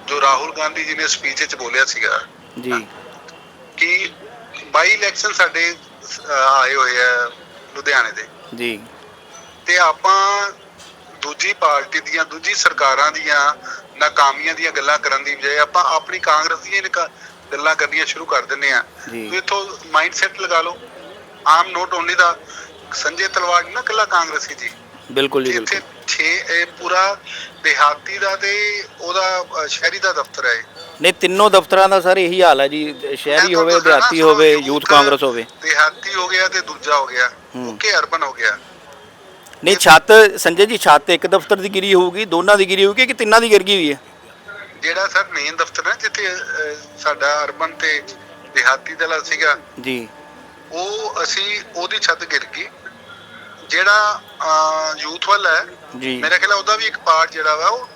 ਜੋ ਰਾਹੁਲ ਗਾਂਧੀ ਜੀ ਨੇ ਸਪੀਚ ਵਿੱਚ ਬੋਲਿਆ ਸੀਗਾ।
ਜੀ।
ਕਿ ਬਾਈ ਇਲੈਕਸ਼ਨ ਸਾਡੇ ਆਏ ਹੋਏ ਆ ਲੁਧਿਆਣੇ ਦੇ।
ਜੀ।
ਤੇ ਆਪਾਂ ਦੂਜੀ ਪਾਰਟੀ ਦੀਆਂ ਦੂਜੀ ਸਰਕਾਰਾਂ ਦੀਆਂ ਨਾਕਾਮੀਆਂ ਦੀਆਂ ਗੱਲਾਂ ਕਰਨ ਦੀ ਬਜਾਏ ਆਪਾਂ ਆਪਣੀ ਕਾਂਗਰਸ ਦੀਆਂ ਗੱਲਾਂ ਕਰਨੀਆਂ ਸ਼ੁਰੂ ਕਰ ਦਿੰਦੇ ਆ ਇਥੋਂ ਮਾਈਂਡ ਸੈਟ ਲਗਾ ਲਓ। ਆਮ ਨੋਟ ਓਨਲੀ ਦਾ ਸੰਜੇ ਤਲਵਾਰ ਨੀ ਨਾ ਕੱਲਾ ਕਾਂਗਰਸੀ ਜੀ
ਬਿਲਕੁਲ ਜੀ
ਇੱਥੇ
ਬਿਲਕੁਲ।
6 ਇਹ ਪੂਰਾ ਦਿਹਾਤੀ ਦਾ ਤੇ ਉਹਦਾ ਸ਼ਹਿਰੀ ਦਾ ਦਫ਼ਤਰ ਹੈ।
ਨਹੀਂ ਤਿੰਨੋਂ ਦਫ਼ਤਰਾਂ ਦਾ ਸਰ ਇਹੀ ਹਾਲ ਹੈ ਜੀ। ਸ਼ਹਿਰੀ ਹੋਵੇ ਦਿਹਾਤੀ ਹੋਵੇ ਯੂਥ ਕਾਂਗਰਸ ਹੋਵੇ।
ਦਿਹਾਤੀ ਹੋ ਗਿਆ ਤੇ ਦੂਜਾ ਹੋ ਗਿਆ। ਓਕੇ ਅਰਬਨ ਹੋ ਗਿਆ।
ਨਹੀਂ ਛੱਤ ਸੰਜੇ ਜੀ ਛੱਤ ਇੱਕ ਦਫ਼ਤਰ ਦੀ ਗਿਰੀ ਹੋਊਗੀ ਦੋਨਾਂ ਦੀ ਗਿਰੀ ਹੋਊਗੀ ਕਿ ਤਿੰਨਾਂ ਦੀ ਗਿਰ ਗਈ ਹੋਈ ਹੈ?
ਜਿਹੜਾ ਸਰ ਮੇਨ ਦਫ਼ਤਰ ਹੈ ਜਿੱਥੇ ਸਾਡਾ ਅਰਬਨ ਤੇ ਦਿਹਾਤੀ ਦਾ ਸੀਗਾ
ਜੀ।
ਉਹ ਅਸੀਂ ਉਹਦੀ ਛੱਤ ਗਿਰ ਗਈ। ਜਿਹੜਾ ਯੂਥ ਵਾਲਾ ਹੈ
ਜੀ।
ਮੇਰੇ ਖਿਆਲ ਨਾਲ ਉਹਦਾ ਵੀ ਇੱਕ ਪਾਰਟ ਜਿਹੜਾ ਵਾ ਉਹ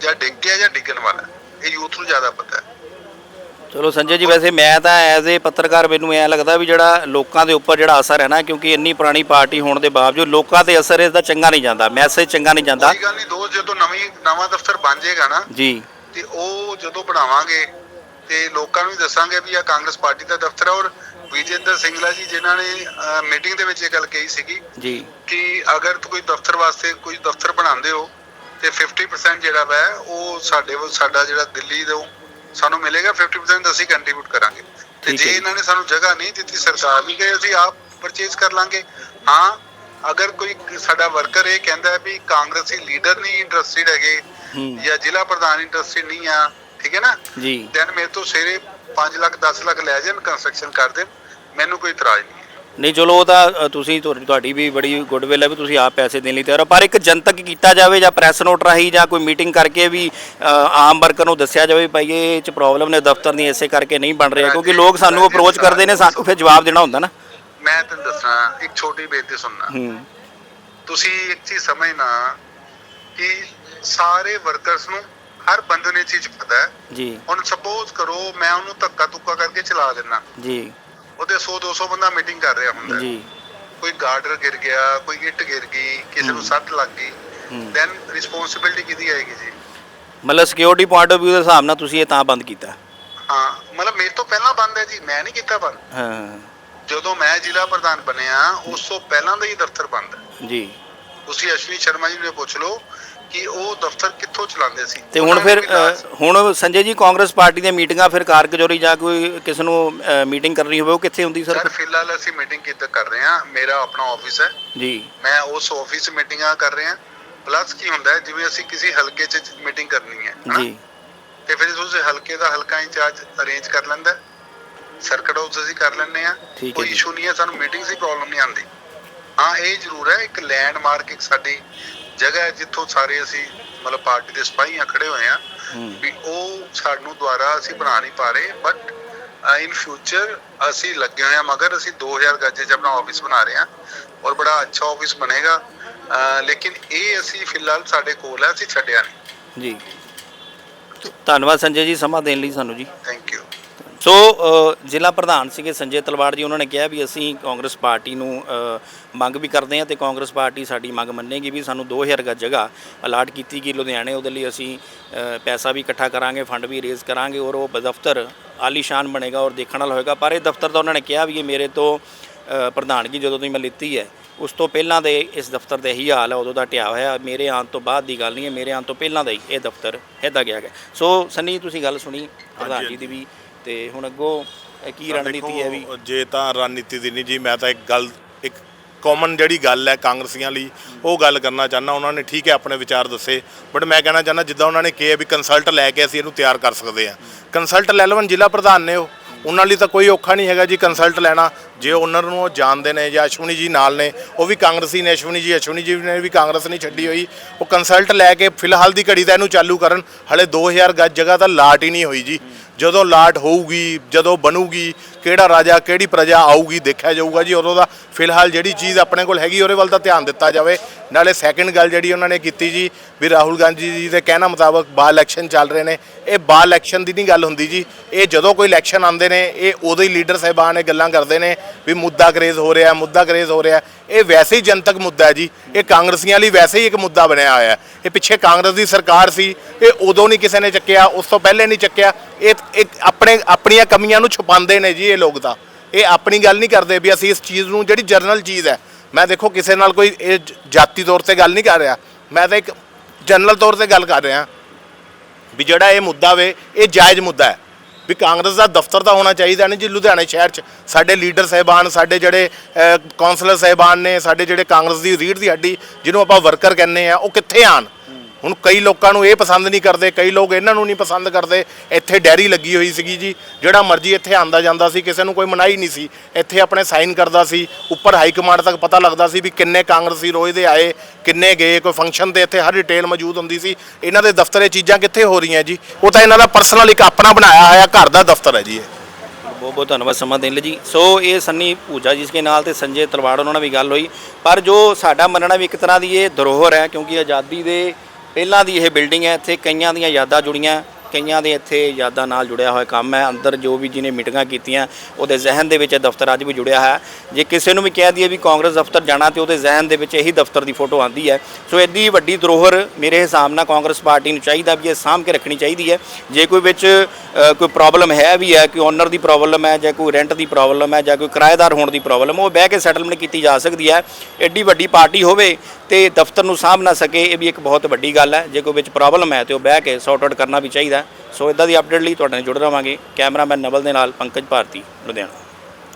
ਜਾਂ ਡਿੱਗ ਗਿਆ ਜਾਂ ਡਿੱਗਣ ਵਾਲਾ ਹੈ। ਇਹ ਯੂਥ ਨੂੰ ਜ਼ਿਆਦਾ ਪਤਾ ਹੈ।
ਚਲੋ ਸੰਜੇ ਜੀ ਵੈਸੇ ਮੈਂ ਤਾਂ ਐਜ਼ ਏ ਪੱਤਰਕਾਰ ਮੈਨੂੰ ਐ ਲੱਗਦਾ ਵੀ ਜਿਹੜਾ ਲੋਕਾਂ ਦੇ ਉੱਪਰ ਜਿਹੜਾ ਅਸਰ ਹੈ ਨਾ ਕਿਉਂਕਿ ਇੰਨੀ ਪੁਰਾਣੀ ਪਾਰਟੀ ਹੋਣ ਦੇ ਬਾਵਜੂਦ ਲੋਕਾਂ ਤੇ ਅਸਰ ਇਸ ਦਾ ਚੰਗਾ ਨਹੀਂ ਜਾਂਦਾ ਮੈਸੇਜ ਚੰਗਾ ਨਹੀਂ ਜਾਂਦਾ।
ਕੋਈ ਗੱਲ ਨਹੀਂ ਦੋ ਜਦੋਂ ਨਵੀਂ ਨਵਾਂ ਦਫ਼ਤਰ ਬਣ ਜਾਏਗਾ ਨਾ
ਜੀ।
ਤੇ ਉਹ ਜਦੋਂ ਬਣਾਵਾਂਗੇ ਤੇ ਲੋਕਾਂ ਨੂੰ ਵੀ ਦੱਸਾਂਗੇ ਵੀ ਇਹ ਕਾਂਗਰਸ ਪਾਰਟੀ ਦਾ ਦਫ਼ਤਰ ਹੈ ਔਰ ਵਿਜੇਂਦਰ ਸਿੰਗਲਾ ਜੀ ਜਿਨ੍ਹਾਂ ਨੇ ਮੀਟਿੰਗ ਦੇ ਵਿੱਚ ਇਹ ਗੱਲ ਕਹੀ ਸੀਗੀ
ਜੀ।
ਕਿ ਅਗਰ ਕੋਈ ਦਫ਼ਤਰ ਵਾਸਤੇ ਕੋਈ ਦਫ਼ਤਰ ਬਣਾਉਂਦੇ ਹੋ ਤੇ 50% ਜਿਹੜਾ ਵਾ ਉਹ ਸਾਡੇ ਵੱਲ- ਸਾਡਾ ਜਿਹੜਾ ਦਿੱਲੀ ਤੋਂ ਸਾਨੂੰ ਮਿਲੇਗਾ 50% ਅਸੀਂ ਕੰਟਰੀਬਿਊਟ ਕਰਾਂਗੇ। ਤੇ ਜੇ। ਇਹਨਾਂ ਨੇ ਸਾਨੂੰ ਜਗ੍ਹਾ ਨਹੀਂ ਦਿੱਤੀ ਸਰਕਾਰ ਵੀ ਕਹੇ ਅਸੀਂ ਆਪ ਪਰਚੇਜ਼ ਕਰ ਲਾਂਗੇ। ਹਾਂ ਅਗਰ ਕੋਈ ਸਾਡਾ ਵਰਕਰ ਇਹ ਕਹਿੰਦਾ ਵੀ ਕਾਂਗਰਸੀ ਲੀਡਰ ਨਹੀਂ ਇੰਟਰਸਟਿਡ ਹੈਗੇ ਜਾਂ ਜ਼ਿਲ੍ਹਾ ਪ੍ਰਧਾਨ ਇੰਟਰਸਟਿਡ ਨਹੀਂ ਆ ਠੀਕ ਹੈ ਨਾ?
ਜੀ।
ਦੈਨ ਮੇਰੇ ਤੋਂ ਸਵੇਰੇ 5 ਲੱਖ 10 ਲੱਖ ਲੈ ਜਾਣ ਕੰਸਟਰਕਸ਼ਨ ਕਰ ਦੇਣ। ਮੈਨੂੰ ਕੋਈ ਇਤਰਾਜ਼ ਨਹੀਂ।
ਨਹੀਂ ਚਲੋ ਉਹ ਤਾਂ ਅ, ਤੁਸੀਂ ਤੁਹਾਡੀ ਤੁਹਾਡੀ ਵੀ ਬੜੀ ਗੁੱਡਵਿਲ ਹੈ ਵੀ ਤੁਸੀਂ ਆਪ ਪੈਸੇ ਦੇਣ ਲਈ ਤਿਆਰ ਹੋ। ਪਰ ਇੱਕ ਜਨਤਕ ਕੀਤਾ ਜਾਵੇ ਜਾਂ ਪ੍ਰੈਸ ਨੋਟ ਰਾਹੀਂ ਜਾਂ ਕੋਈ ਮੀਟਿੰਗ ਕਰਕੇ ਵੀ ਅ, ਆਮ ਵਰਕਰ ਨੂੰ ਦੱਸਿਆ ਜਾਵੇ ਭਾਈ ਇਹ ਚ ਪ੍ਰੋਬਲਮ ਨੇ ਦਫ਼ਤਰ ਦੀ ਇਸੇ ਕਰਕੇ ਨਹੀਂ ਬਣ ਰਿਹਾ ਕਿਉਂਕਿ ਲੋਕ ਸਾਨੂੰ ਅਪਰੋਚ ਕਰਦੇ ਨੇ ਸਾਨੂੰ ਫਿਰ ਜਵਾਬ ਦੇਣਾ ਹੁੰਦਾ ਨਾ।
ਮੈਂ ਤੈਨੂੰ ਦੱਸਣਾ ਇੱਕ ਛੋਟੀ ਬੇਨਤੀ ਸੁਣਨਾ।
ਹੂੰ।
ਤੁਸੀਂ ਇੱਕ ਚੀਜ਼ ਸਮਝਣਾ ਕਿ ਸਾਰੇ ਵਰਕਰਸ ਨੂੰ ਹਰ ਬੰਦੇ ਨੂੰ ਇਹ ਚੀਜ਼ ਪਤਾ ਹੈ।
ਜੀ।
ਹੁਣ ਸਪੋਜ਼ ਕਰੋ ਮੈਂ ਉਹਨੂੰ ਧੱਕਾ ਤੁੱਕਾ ਕਰਕੇ ਚਲਾ ਦਿੰਨਾ
ਜੀ।
ਉਹਦੇ 100 200 ਬੰਦਾ ਮੀਟਿੰਗ ਕਰ ਰਿਹਾ ਹੁੰਦਾ। ਹੈ।
ਜੀ।
ਕੋਈ ਗਾਰਡਰ ਗਿਰ ਗਿਆ ਕੋਈ ਇੱਟ ਗਿਰ ਗਈ ਕਿਸੇ ਨੂੰ ਸੱਟ ਲੱਗ ਗਈ
ਹੂੰ।
ਦੈਨ ਰਿਸਪੌਂਸਿਬਿਲਟੀ ਕਿਹਦੀ ਆਏਗੀ ਜੀ?
ਮਤਲਬ ਸਿਕਿਉਰਿਟੀ ਪੁਆਇੰਟ ਆਫ View ਦੇ ਹਿਸਾਬ ਨਾਲ ਤੁਸੀਂ ਇਹ ਤਾਂ ਬੰਦ ਕੀਤਾ।
ਹਾਂ ਮਤਲਬ ਮੇਰੇ ਤੋਂ ਪਹਿਲਾਂ ਬੰਦ ਹੈ ਜੀ ਮੈਂ ਨਹੀਂ ਕੀਤਾ ਬੰਦ।
ਹਾਂ।
ਜਦੋਂ ਮੈਂ ਜ਼ਿਲ੍ਹਾ ਪ੍ਰਧਾਨ ਬਣਿਆ ਉਸ ਤੋਂ ਪਹਿਲਾਂ ਦਾ ਹੀ ਦਫ਼ਤਰ ਬੰਦ ਹੈ।
ਜੀ।
ਤੁਸੀਂ ਅਸ਼ਵਨੀ ਸ਼ਰਮਾ ਜੀ ਨੂੰ ਪੁੱਛ ਲਓ ਕਿ ਉਹ ਦਫ਼ਤਰ ਕਿੱਥੋਂ ਚਲਾਉਂਦੇ ਸੀ?
ਤੇ ਹੁਣ ਫਿਰ ਹੁਣ ਸੰਜੇ ਜੀ ਕਾਂਗਰਸ ਪਾਰਟੀ ਦੀਆਂ ਮੀਟਿੰਗਾਂ ਫਿਰ ਕਾਰਗੁਜ਼ਾਰੀ ਜਾਂ ਕੋਈ ਕਿਸ ਨੂੰ ਮੀਟਿੰਗ ਕਰਨੀ ਹੋਵੇ ਉਹ ਕਿੱਥੇ ਹੁੰਦੀ ਸਰ
ਸਰ ਫਿਲਹਾਲ ਅਸੀਂ ਮੀਟਿੰਗ ਕਿੱਦਾਂ ਕਰ ਰਹੇ ਹਾਂ। ਮੇਰਾ ਆਪਣਾ ਆਫਿਸ ਹੈ।
ਜੀ।
ਮੈਂ ਉਸ ਆਫਿਸ ਮੀਟਿੰਗਾਂ ਕਰ ਰਹੇ। ਹਾਂ ਪਲੱਸ ਕੀ ਹੁੰਦਾ ਜਿਵੇਂ ਅਸੀਂ ਕਿਸੇ ਹਲਕੇ 'ਚ ਮੀਟਿੰਗ ਕਰਨੀ ਹੈ?
ਜੀ।
ਤੇ ਫਿਰ ਉਸ ਹਲਕੇ ਦਾ ਹਲਕਾ ਇੰਚਾਰਜ ਅਰੇਂਜ ਕਰ ਲੈਂਦਾ ਸਰਕਟ ਹਾਊਸ ਅਸੀਂ ਕਰ ਲੈਂਦੇ ਆ ਕੋਈ। ਇਸ਼ੂ ਨਹੀਂ ਹੈ ਸਾਨੂੰ ਮੀਟਿੰਗ ਦੀ ਪ੍ਰੋਬਲਮ ਨਹੀਂ ਆਉਂਦੀ। ਹਾਂ ਇਹ ਜ਼ਰੂਰ ਹੈ ਇੱਕ ਲੈਂਡਮਾਰਕ ਇੱਕ ਸਾਡੀ ਜਗ੍ਹਾ ਹੈ ਜਿੱਥੋਂ ਸਾਰੇ ਅਸੀਂ ਮਤਲਬ ਪਾਰਟੀ ਦੇ ਸਿਪਾਹੀਆਂ ਖੜੇ ਹੋਏ ਆ ਵੀ ਉਹ ਸਾਨੂੰ ਦੁਆਰਾ ਅਸੀਂ ਬਣਾ ਨਹੀਂ ਪਾ ਰਹੇ ਬਟ ਇਨ ਫਿਊਚਰ ਅਸੀਂ ਲੱਗੇ ਹੋਏ ਆ ਮਗਰ ਅਸੀਂ 2000 ਗੱਜ 'ਚ ਆਪਣਾ ਆਫਿਸ ਬਣਾ ਰਹੇ ਆ ਔਰ ਬੜਾ ਅੱਛਾ ਆਫਿਸ ਬਣੇਗਾ। ਲੇਕਿਨ ਇਹ ਅਸੀਂ ਫਿਲਹਾਲ ਸਾਡੇ ਕੋਲ ਹੈ ਅਸੀਂ ਛੱਡਿਆ ਨਹੀਂ।
ਜੀ। ਧੰਨਵਾਦ ਸੰਜੇ ਜੀ ਸਮਾਂ ਦੇਣ ਲਈ ਸਾਨੂੰ ਜੀ।
ਥੈਂਕ
ਸੋ ਜ਼ਿਲ੍ਹਾ ਪ੍ਰਧਾਨ ਸੀਗੇ ਸੰਜੇ ਤਲਵਾੜ ਜੀ ਉਹਨਾਂ ਨੇ ਕਿਹਾ ਵੀ ਅਸੀਂ ਕਾਂਗਰਸ ਪਾਰਟੀ ਨੂੰ ਮੰਗ ਵੀ ਕਰਦੇ ਹਾਂ ਤੇ ਕਾਂਗਰਸ ਪਾਰਟੀ ਸਾਡੀ ਮੰਗ ਮੰਨੇਗੀ ਵੀ ਸਾਨੂੰ 2000 ਗੱਜ ਜਗ੍ਹਾ ਅਲਾਟ ਕੀਤੀ ਗਈ ਲੁਧਿਆਣੇ ਉਹਦੇ ਲਈ ਅਸੀਂ ਪੈਸਾ ਵੀ ਇਕੱਠਾ ਕਰਾਂਗੇ ਫੰਡ ਵੀ ਰੇਜ਼ ਕਰਾਂਗੇ ਔਰ ਉਹ ਦਫ਼ਤਰ ਆਲੀਸ਼ਾਨ ਬਣੇਗਾ ਔਰ ਦੇਖਣ ਵਾਲਾ ਹੋਏਗਾ। ਪਰ ਇਹ ਦਫ਼ਤਰ ਤਾਂ ਉਹਨਾਂ ਨੇ ਕਿਹਾ ਵੀ ਇਹ ਮੇਰੇ ਤੋਂ ਪ੍ਰਧਾਨਗੀ ਜਦੋਂ ਦੀ ਮੈਂ ਲਿੱਤੀ ਹੈ ਉਸ ਤੋਂ ਪਹਿਲਾਂ ਦੇ ਇਸ ਦਫ਼ਤਰ ਦਾ ਇਹੀ ਹਾਲ ਹੈ ਉਦੋਂ ਦਾ ਟਿਆ ਹੋਇਆ ਮੇਰੇ ਆਉਣ ਤੋਂ ਬਾਅਦ ਦੀ ਗੱਲ ਨਹੀਂ ਹੈ ਮੇਰੇ ਆਉਣ ਤੋਂ ਪਹਿਲਾਂ ਦਾ ਹੀ ਇਹ ਦਫ਼ਤਰ ਇੱਦਾਂ ਗਿਆ ਗਿਆ ਸੋ ਸੰਨੀ ਤੁਸੀਂ ਗੱਲ ਸੁਣੀ ਪ੍ਰਧਾਨ ਜੀ ਦੀ ਵੀ। ਤੇ ਹੁਣ ਅੱਗੋਂ ਇਹ ਕੀ ਰਣਨੀਤੀ ਹੈ ਵੀ?
ਜੇ ਤਾਂ ਰਣਨੀਤੀ ਦੀ ਨਹੀਂ ਜੀ ਮੈਂ ਤਾਂ ਇੱਕ ਗੱਲ ਇੱਕ ਕਾਮਨ ਜਿਹੜੀ ਗੱਲ ਹੈ ਕਾਂਗਰਸੀਆਂ ਲਈ ਉਹ ਗੱਲ ਕਰਨਾ ਚਾਹੁੰਦਾ ਉਹਨਾਂ ਨੇ ਠੀਕ ਹੈ ਆਪਣੇ ਵਿਚਾਰ ਦੱਸੇ ਬਟ ਮੈਂ ਕਹਿਣਾ ਚਾਹੁੰਦਾ ਜਿੱਦਾਂ ਉਹਨਾਂ ਨੇ ਕਿਹਾ ਵੀ ਕੰਸਲਟ ਲੈ ਕੇ ਅਸੀਂ ਇਹਨੂੰ ਤਿਆਰ ਕਰ ਸਕਦੇ ਹਾਂ। ਕੰਸਲਟ ਲੈ ਲਵਨ ਜ਼ਿਲ੍ਹਾ ਪ੍ਰਧਾਨ ਨੇ ਉਹ ਉਹਨਾਂ ਲਈ ਤਾਂ ਕੋਈ ਔਖਾ ਨਹੀਂ ਹੈਗਾ ਜੀ ਕੰਸਲਟ ਲੈਣਾ। ਜੇ ਉਹਨਾਂ ਨੂੰ ਉਹ ਜਾਣਦੇ ਨੇ ਜਾਂ ਅਸ਼ਵਨੀ ਜੀ ਨਾਲ ਨੇ ਉਹ ਵੀ ਕਾਂਗਰਸੀ ਨੇ ਅਸ਼ਵਨੀ ਜੀ ਅਸ਼ਵਨੀ ਜੀ ਨੇ ਵੀ ਕਾਂਗਰਸ ਨਹੀਂ ਛੱਡੀ ਹੋਈ ਉਹ ਕੰਸਲਟ ਲੈ ਕੇ ਫਿਲਹਾਲ ਦੀ ਘੜੀ ਤਾਂ ਇਹਨੂੰ ਚਾਲੂ ਕਰਨ ਹਲੇ 2000 ਗੱਜ ਜਗ੍ਹਾ ਤਾਂ ਲਾਟ ਹੀ ਨਹੀਂ ਹੋਈ ਜੀ। ਜਦੋਂ ਲਾਟ ਹੋਊਗੀ, ਜਦੋਂ ਬਣੂਗੀ, ਕਿਹੜਾ ਰਾਜਾ, ਕਿਹੜੀ ਪ੍ਰਜਾ ਆਊਗੀ, ਦੇਖਿਆ ਜਾਊਗਾ ਜੀ। ਉਦੋਂ ਦਾ ਫਿਲਹਾਲ ਜਿਹੜੀ ਚੀਜ਼ ਆਪਣੇ ਕੋਲ ਹੈਗੀ, ਉਹਦੇ ਵੱਲ ਤਾਂ ਧਿਆਨ ਦਿੱਤਾ ਜਾਵੇ। ਨਾਲੇ ਸੈਕਿੰਡ ਗੱਲ ਜਿਹੜੀ ਉਹਨਾਂ ਨੇ ਕੀਤੀ ਜੀ, ਵੀ ਰਾਹੁਲ ਗਾਂਧੀ ਜੀ ਦੇ ਕਹਿਣਾ ਮੁਤਾਬਕ ਬਾ ਇਲੈਕਸ਼ਨ ਚੱਲ ਰਹੇ ਨੇ। ਇਹ ਬਾ ਇਲੈਕਸ਼ਨ ਦੀ ਨਹੀਂ ਗੱਲ ਹੁੰਦੀ ਜੀ। ਇਹ ਜਦੋਂ ਕੋਈ ਇਲੈਕਸ਼ਨ ਆਉਂਦੇ ਨੇ, ਇਹ ਉਦੋਂ ਹੀ ਲੀਡਰ ਸਾਹਿਬਾਨ ਇਹ ਗੱਲਾਂ ਕਰਦੇ ਨੇ, ਵੀ ਮੁੱਦਾ ਕਰੇਜ਼ ਹੋ ਰਿਹਾ, ਮੁੱਦਾ ਕਰੇਜ਼ ਹੋ ਰਿਹਾ। ਇਹ ਵੈਸੇ ਹੀ ਜਨਤਕ ਮੁੱਦਾ ਹੈ ਜੀ। ਇਹ ਕਾਂਗਰਸੀਆਂ ਲਈ ਵੈਸੇ ਹੀ ਇੱਕ ਮੁੱਦਾ ਬਣਿਆ ਹੋਇਆ ਹੈ। ਇਹ ਪਿੱਛੇ ਕਾਂਗਰਸ ਦੀ ਸਰਕਾਰ ਸੀ। ਇਹ ਉਦੋਂ ਨਹੀਂ ਕਿਸੇ ਨੇ ਚੱਕਿਆ, ਉਸ ਤੋਂ ਪਹਿਲੇ ਨਹੀਂ ਚੱਕਿਆ। ਇਹ ਇੱਕ ਆਪਣੇ ਆਪਣੀਆਂ ਕਮੀਆਂ ਨੂੰ ਛੁਪਾਉਂਦੇ ਨੇ ਜੀ ਇਹ ਲੋਕ ਤਾਂ। ਇਹ ਆਪਣੀ ਗੱਲ ਨਹੀਂ ਕਰਦੇ ਵੀ ਅਸੀਂ ਇਸ ਚੀਜ਼ ਨੂੰ ਜਿਹੜੀ ਜਰਨਲ ਚੀਜ਼ ਹੈ। ਮੈਂ ਦੇਖੋ ਕਿਸੇ ਨਾਲ ਕੋਈ ਇਹ ਜਾਤੀ ਤੌਰ ਤੇ ਗੱਲ ਨਹੀਂ ਕਰ ਰਿਹਾ। ਮੈਂ ਤਾਂ ਇੱਕ ਜਨਰਲ ਤੌਰ ਤੇ ਗੱਲ ਕਰ ਰਿਹਾ। ਵੀ ਜਿਹੜਾ ਇਹ ਮੁੱਦਾ ਵੇ, ਇਹ ਜਾਇਜ਼ ਮੁੱਦਾ ਹੈ। ਵੀ ਕਾਂਗਰਸ ਦਾ ਦਫ਼ਤਰ ਤਾਂ ਹੋਣਾ ਚਾਹੀਦਾ ਨਹੀਂ ਜੀ ਲੁਧਿਆਣੇ ਸ਼ਹਿਰ 'ਚ। ਸਾਡੇ ਲੀਡਰ ਸਾਹਿਬਾਨ ਸਾਡੇ ਜਿਹੜੇ ਅਹ, ਕੌਂਸਲਰ ਸਾਹਿਬਾਨ ਨੇ ਸਾਡੇ ਜਿਹੜੇ ਕਾਂਗਰਸ ਦੀ ਰੀੜ ਦੀ ਹੱਡੀ ਜਿਹਨੂੰ ਆਪਾਂ ਵਰਕਰ ਕਹਿੰਦੇ ਆ ਉਹ ਕਿੱਥੇ ਆਣ ਹੁਣ ਕਈ ਲੋਕਾਂ ਨੂੰ ਇਹ ਪਸੰਦ ਨਹੀਂ ਕਰਦੇ, ਕਈ ਲੋਕ ਇਹਨਾਂ ਨੂੰ ਨਹੀਂ ਪਸੰਦ ਕਰਦੇ। ਇੱਥੇ ਡੈਰੀ ਲੱਗੀ ਹੋਈ ਸੀਗੀ ਜੀ, ਜਿਹੜਾ ਮਰਜ਼ੀ ਇੱਥੇ ਆਂਦਾ ਜਾਂਦਾ ਸੀ, ਕਿਸੇ ਨੂੰ ਕੋਈ ਮਨਾਹੀ ਨਹੀਂ ਸੀ। ਇੱਥੇ ਆਪਣੇ ਸਾਈਨ ਕਰਦਾ ਸੀ, ਉੱਪਰ ਹਾਈ ਕਮਾਂਡ ਤੱਕ ਪਤਾ ਲੱਗਦਾ ਸੀ ਵੀ ਕਿੰਨੇ ਕਾਂਗਰਸੀ ਰੋਜ਼ ਦੇ ਆਏ, ਕਿੰਨੇ ਗਏ, ਕੋਈ ਫੰਕਸ਼ਨ ਤੇ ਇੱਥੇ ਹਰ ਡਿਟੇਲ ਮੌਜੂਦ ਹੁੰਦੀ ਸੀ। ਇਹਨਾਂ ਦੇ ਦਫ਼ਤਰੇ ਚੀਜ਼ਾਂ ਕਿੱਥੇ ਹੋ ਰਹੀਆਂ ਜੀ? ਉਹ ਤਾਂ ਇਹਨਾਂ ਦਾ ਪਰਸਨਲ ਇੱਕ ਆਪਣਾ ਬਣਾਇਆ ਹੋਇਆ ਘਰ ਦਾ ਦਫ਼ਤਰ ਹੈ ਜੀ ਇਹ।
ਬਹੁਤ ਬਹੁਤ ਧੰਨਵਾਦ ਸਮਾਂ ਦੇਣ ਲਈ ਜੀ। ਸੋ ਇਹ ਸੰਨੀ ਪੂਜਾ ਜਿਸ ਦੇ ਨਾਲ ਤੇ ਸੰਜੇ ਤਲਵਾੜ, ਉਹਨਾਂ ਨਾਲ ਵੀ ਗੱਲ ਹੋਈ। ਪਰ ਜੋ ਸਾਡਾ ਮੰਨਣਾ ਵੀ ਇੱਕ ਤਰ੍ਹਾਂ ਦੀ ਇਹ ਧਰੋਹਰ ਹੈ ਕਿਉਂਕਿ ਆਜ਼ਾਦੀ ਦੇ ਪਹਿਲਾਂ ਦੀ ਇਹ ਬਿਲਡਿੰਗ ਹੈ ਇੱਥੇ ਕਈਆਂ ਦੀਆਂ ਯਾਦਾਂ ਜੁੜੀਆਂ। ਕਈਆਂ ਦੇ ਇੱਥੇ ਯਾਦਾਂ ਨਾਲ ਜੁੜਿਆ ਹੋਇਆ ਕੰਮ ਹੈ। ਅੰਦਰ ਜੋ ਵੀ ਜਿਹਨੇ ਮੀਟਿੰਗਾਂ ਕੀਤੀਆਂ, ਉਹਦੇ ਜ਼ਿਹਨ ਦੇ ਵਿੱਚ ਇਹ ਦਫ਼ਤਰ ਅੱਜ ਵੀ ਜੁੜਿਆ ਹੈ। ਜੇ ਕਿਸੇ ਨੂੰ ਵੀ ਕਹਿ ਦਈਏ ਵੀ ਕਾਂਗਰਸ ਦਫ਼ਤਰ ਜਾਣਾ ਤੇ ਉਹਦੇ ਜ਼ਿਹਨ ਦੇ ਵਿੱਚ ਇਹੀ ਦਫ਼ਤਰ ਦੀ ਫੋਟੋ ਆਂਦੀ ਹੈ। ਸੋ ਐਡੀ ਵੱਡੀ ਧਰੋਹਰ ਮੇਰੇ ਹਿਸਾਬ ਨਾਲ ਕਾਂਗਰਸ ਪਾਰਟੀ ਨੂੰ ਚਾਹੀਦਾ ਵੀ ਇਹ ਸਾਂਭ ਕੇ ਰੱਖਣੀ ਚਾਹੀਦੀ ਹੈ। ਜੇ ਕੋਈ ਵਿੱਚ ਕੋਈ ਪ੍ਰੋਬਲਮ ਹੈ ਵੀ ਹੈ ਕਿ ਓਨਰ ਦੀ ਪ੍ਰੋਬਲਮ ਹੈ ਜਾਂ ਕੋਈ ਰੈਂਟ ਦੀ ਪ੍ਰੋਬਲਮ ਹੈ ਜਾਂ ਕੋਈ ਕਿਰਾਏਦਾਰ ਹੋਣ ਦੀ ਪ੍ਰੋਬਲਮ ਉਹ ਬਹਿ ਕੇ ਸੈਟਲਮੈਂਟ ਕੀਤੀ ਜਾ ਸਕਦੀ ਹੈ। ਐਡੀ ਵੱਡੀ ਪਾਰਟੀ ਹੋਵੇ ਤੇ ਦਫ਼ਤਰ ਨੂੰ ਸਾਂਭ ਨਾ ਸਕੇ, ਇਹ ਵੀ ਇੱਕ ਬਹੁਤ ਵੱਡੀ ਗੱਲ ਹੈ। ਜੇ ਕੋਈ ਵਿੱਚ ਪ੍ਰੋਬਲਮ ਹੈ ਤੇ ਉਹ ਬਹਿ ਕੇ ਸੌਟ ਆਊਟ ਕਰਨਾ ਵੀ ਚਾਹੀਦਾ ਸੋ ਇਦਾਂ ਦੀ ਅਪਡੇਟ ਲਈ ਤੁਹਾਡੇ ਨਾਲ ਜੁੜ ਰਹਾਂਗੇ। ਕੈਮਰਾਮੈਨ ਨਵਲ ਦੇ ਨਾਲ ਪੰਕਜ ਭਾਰਤੀ, ਲੁਧਿਆਣਾ।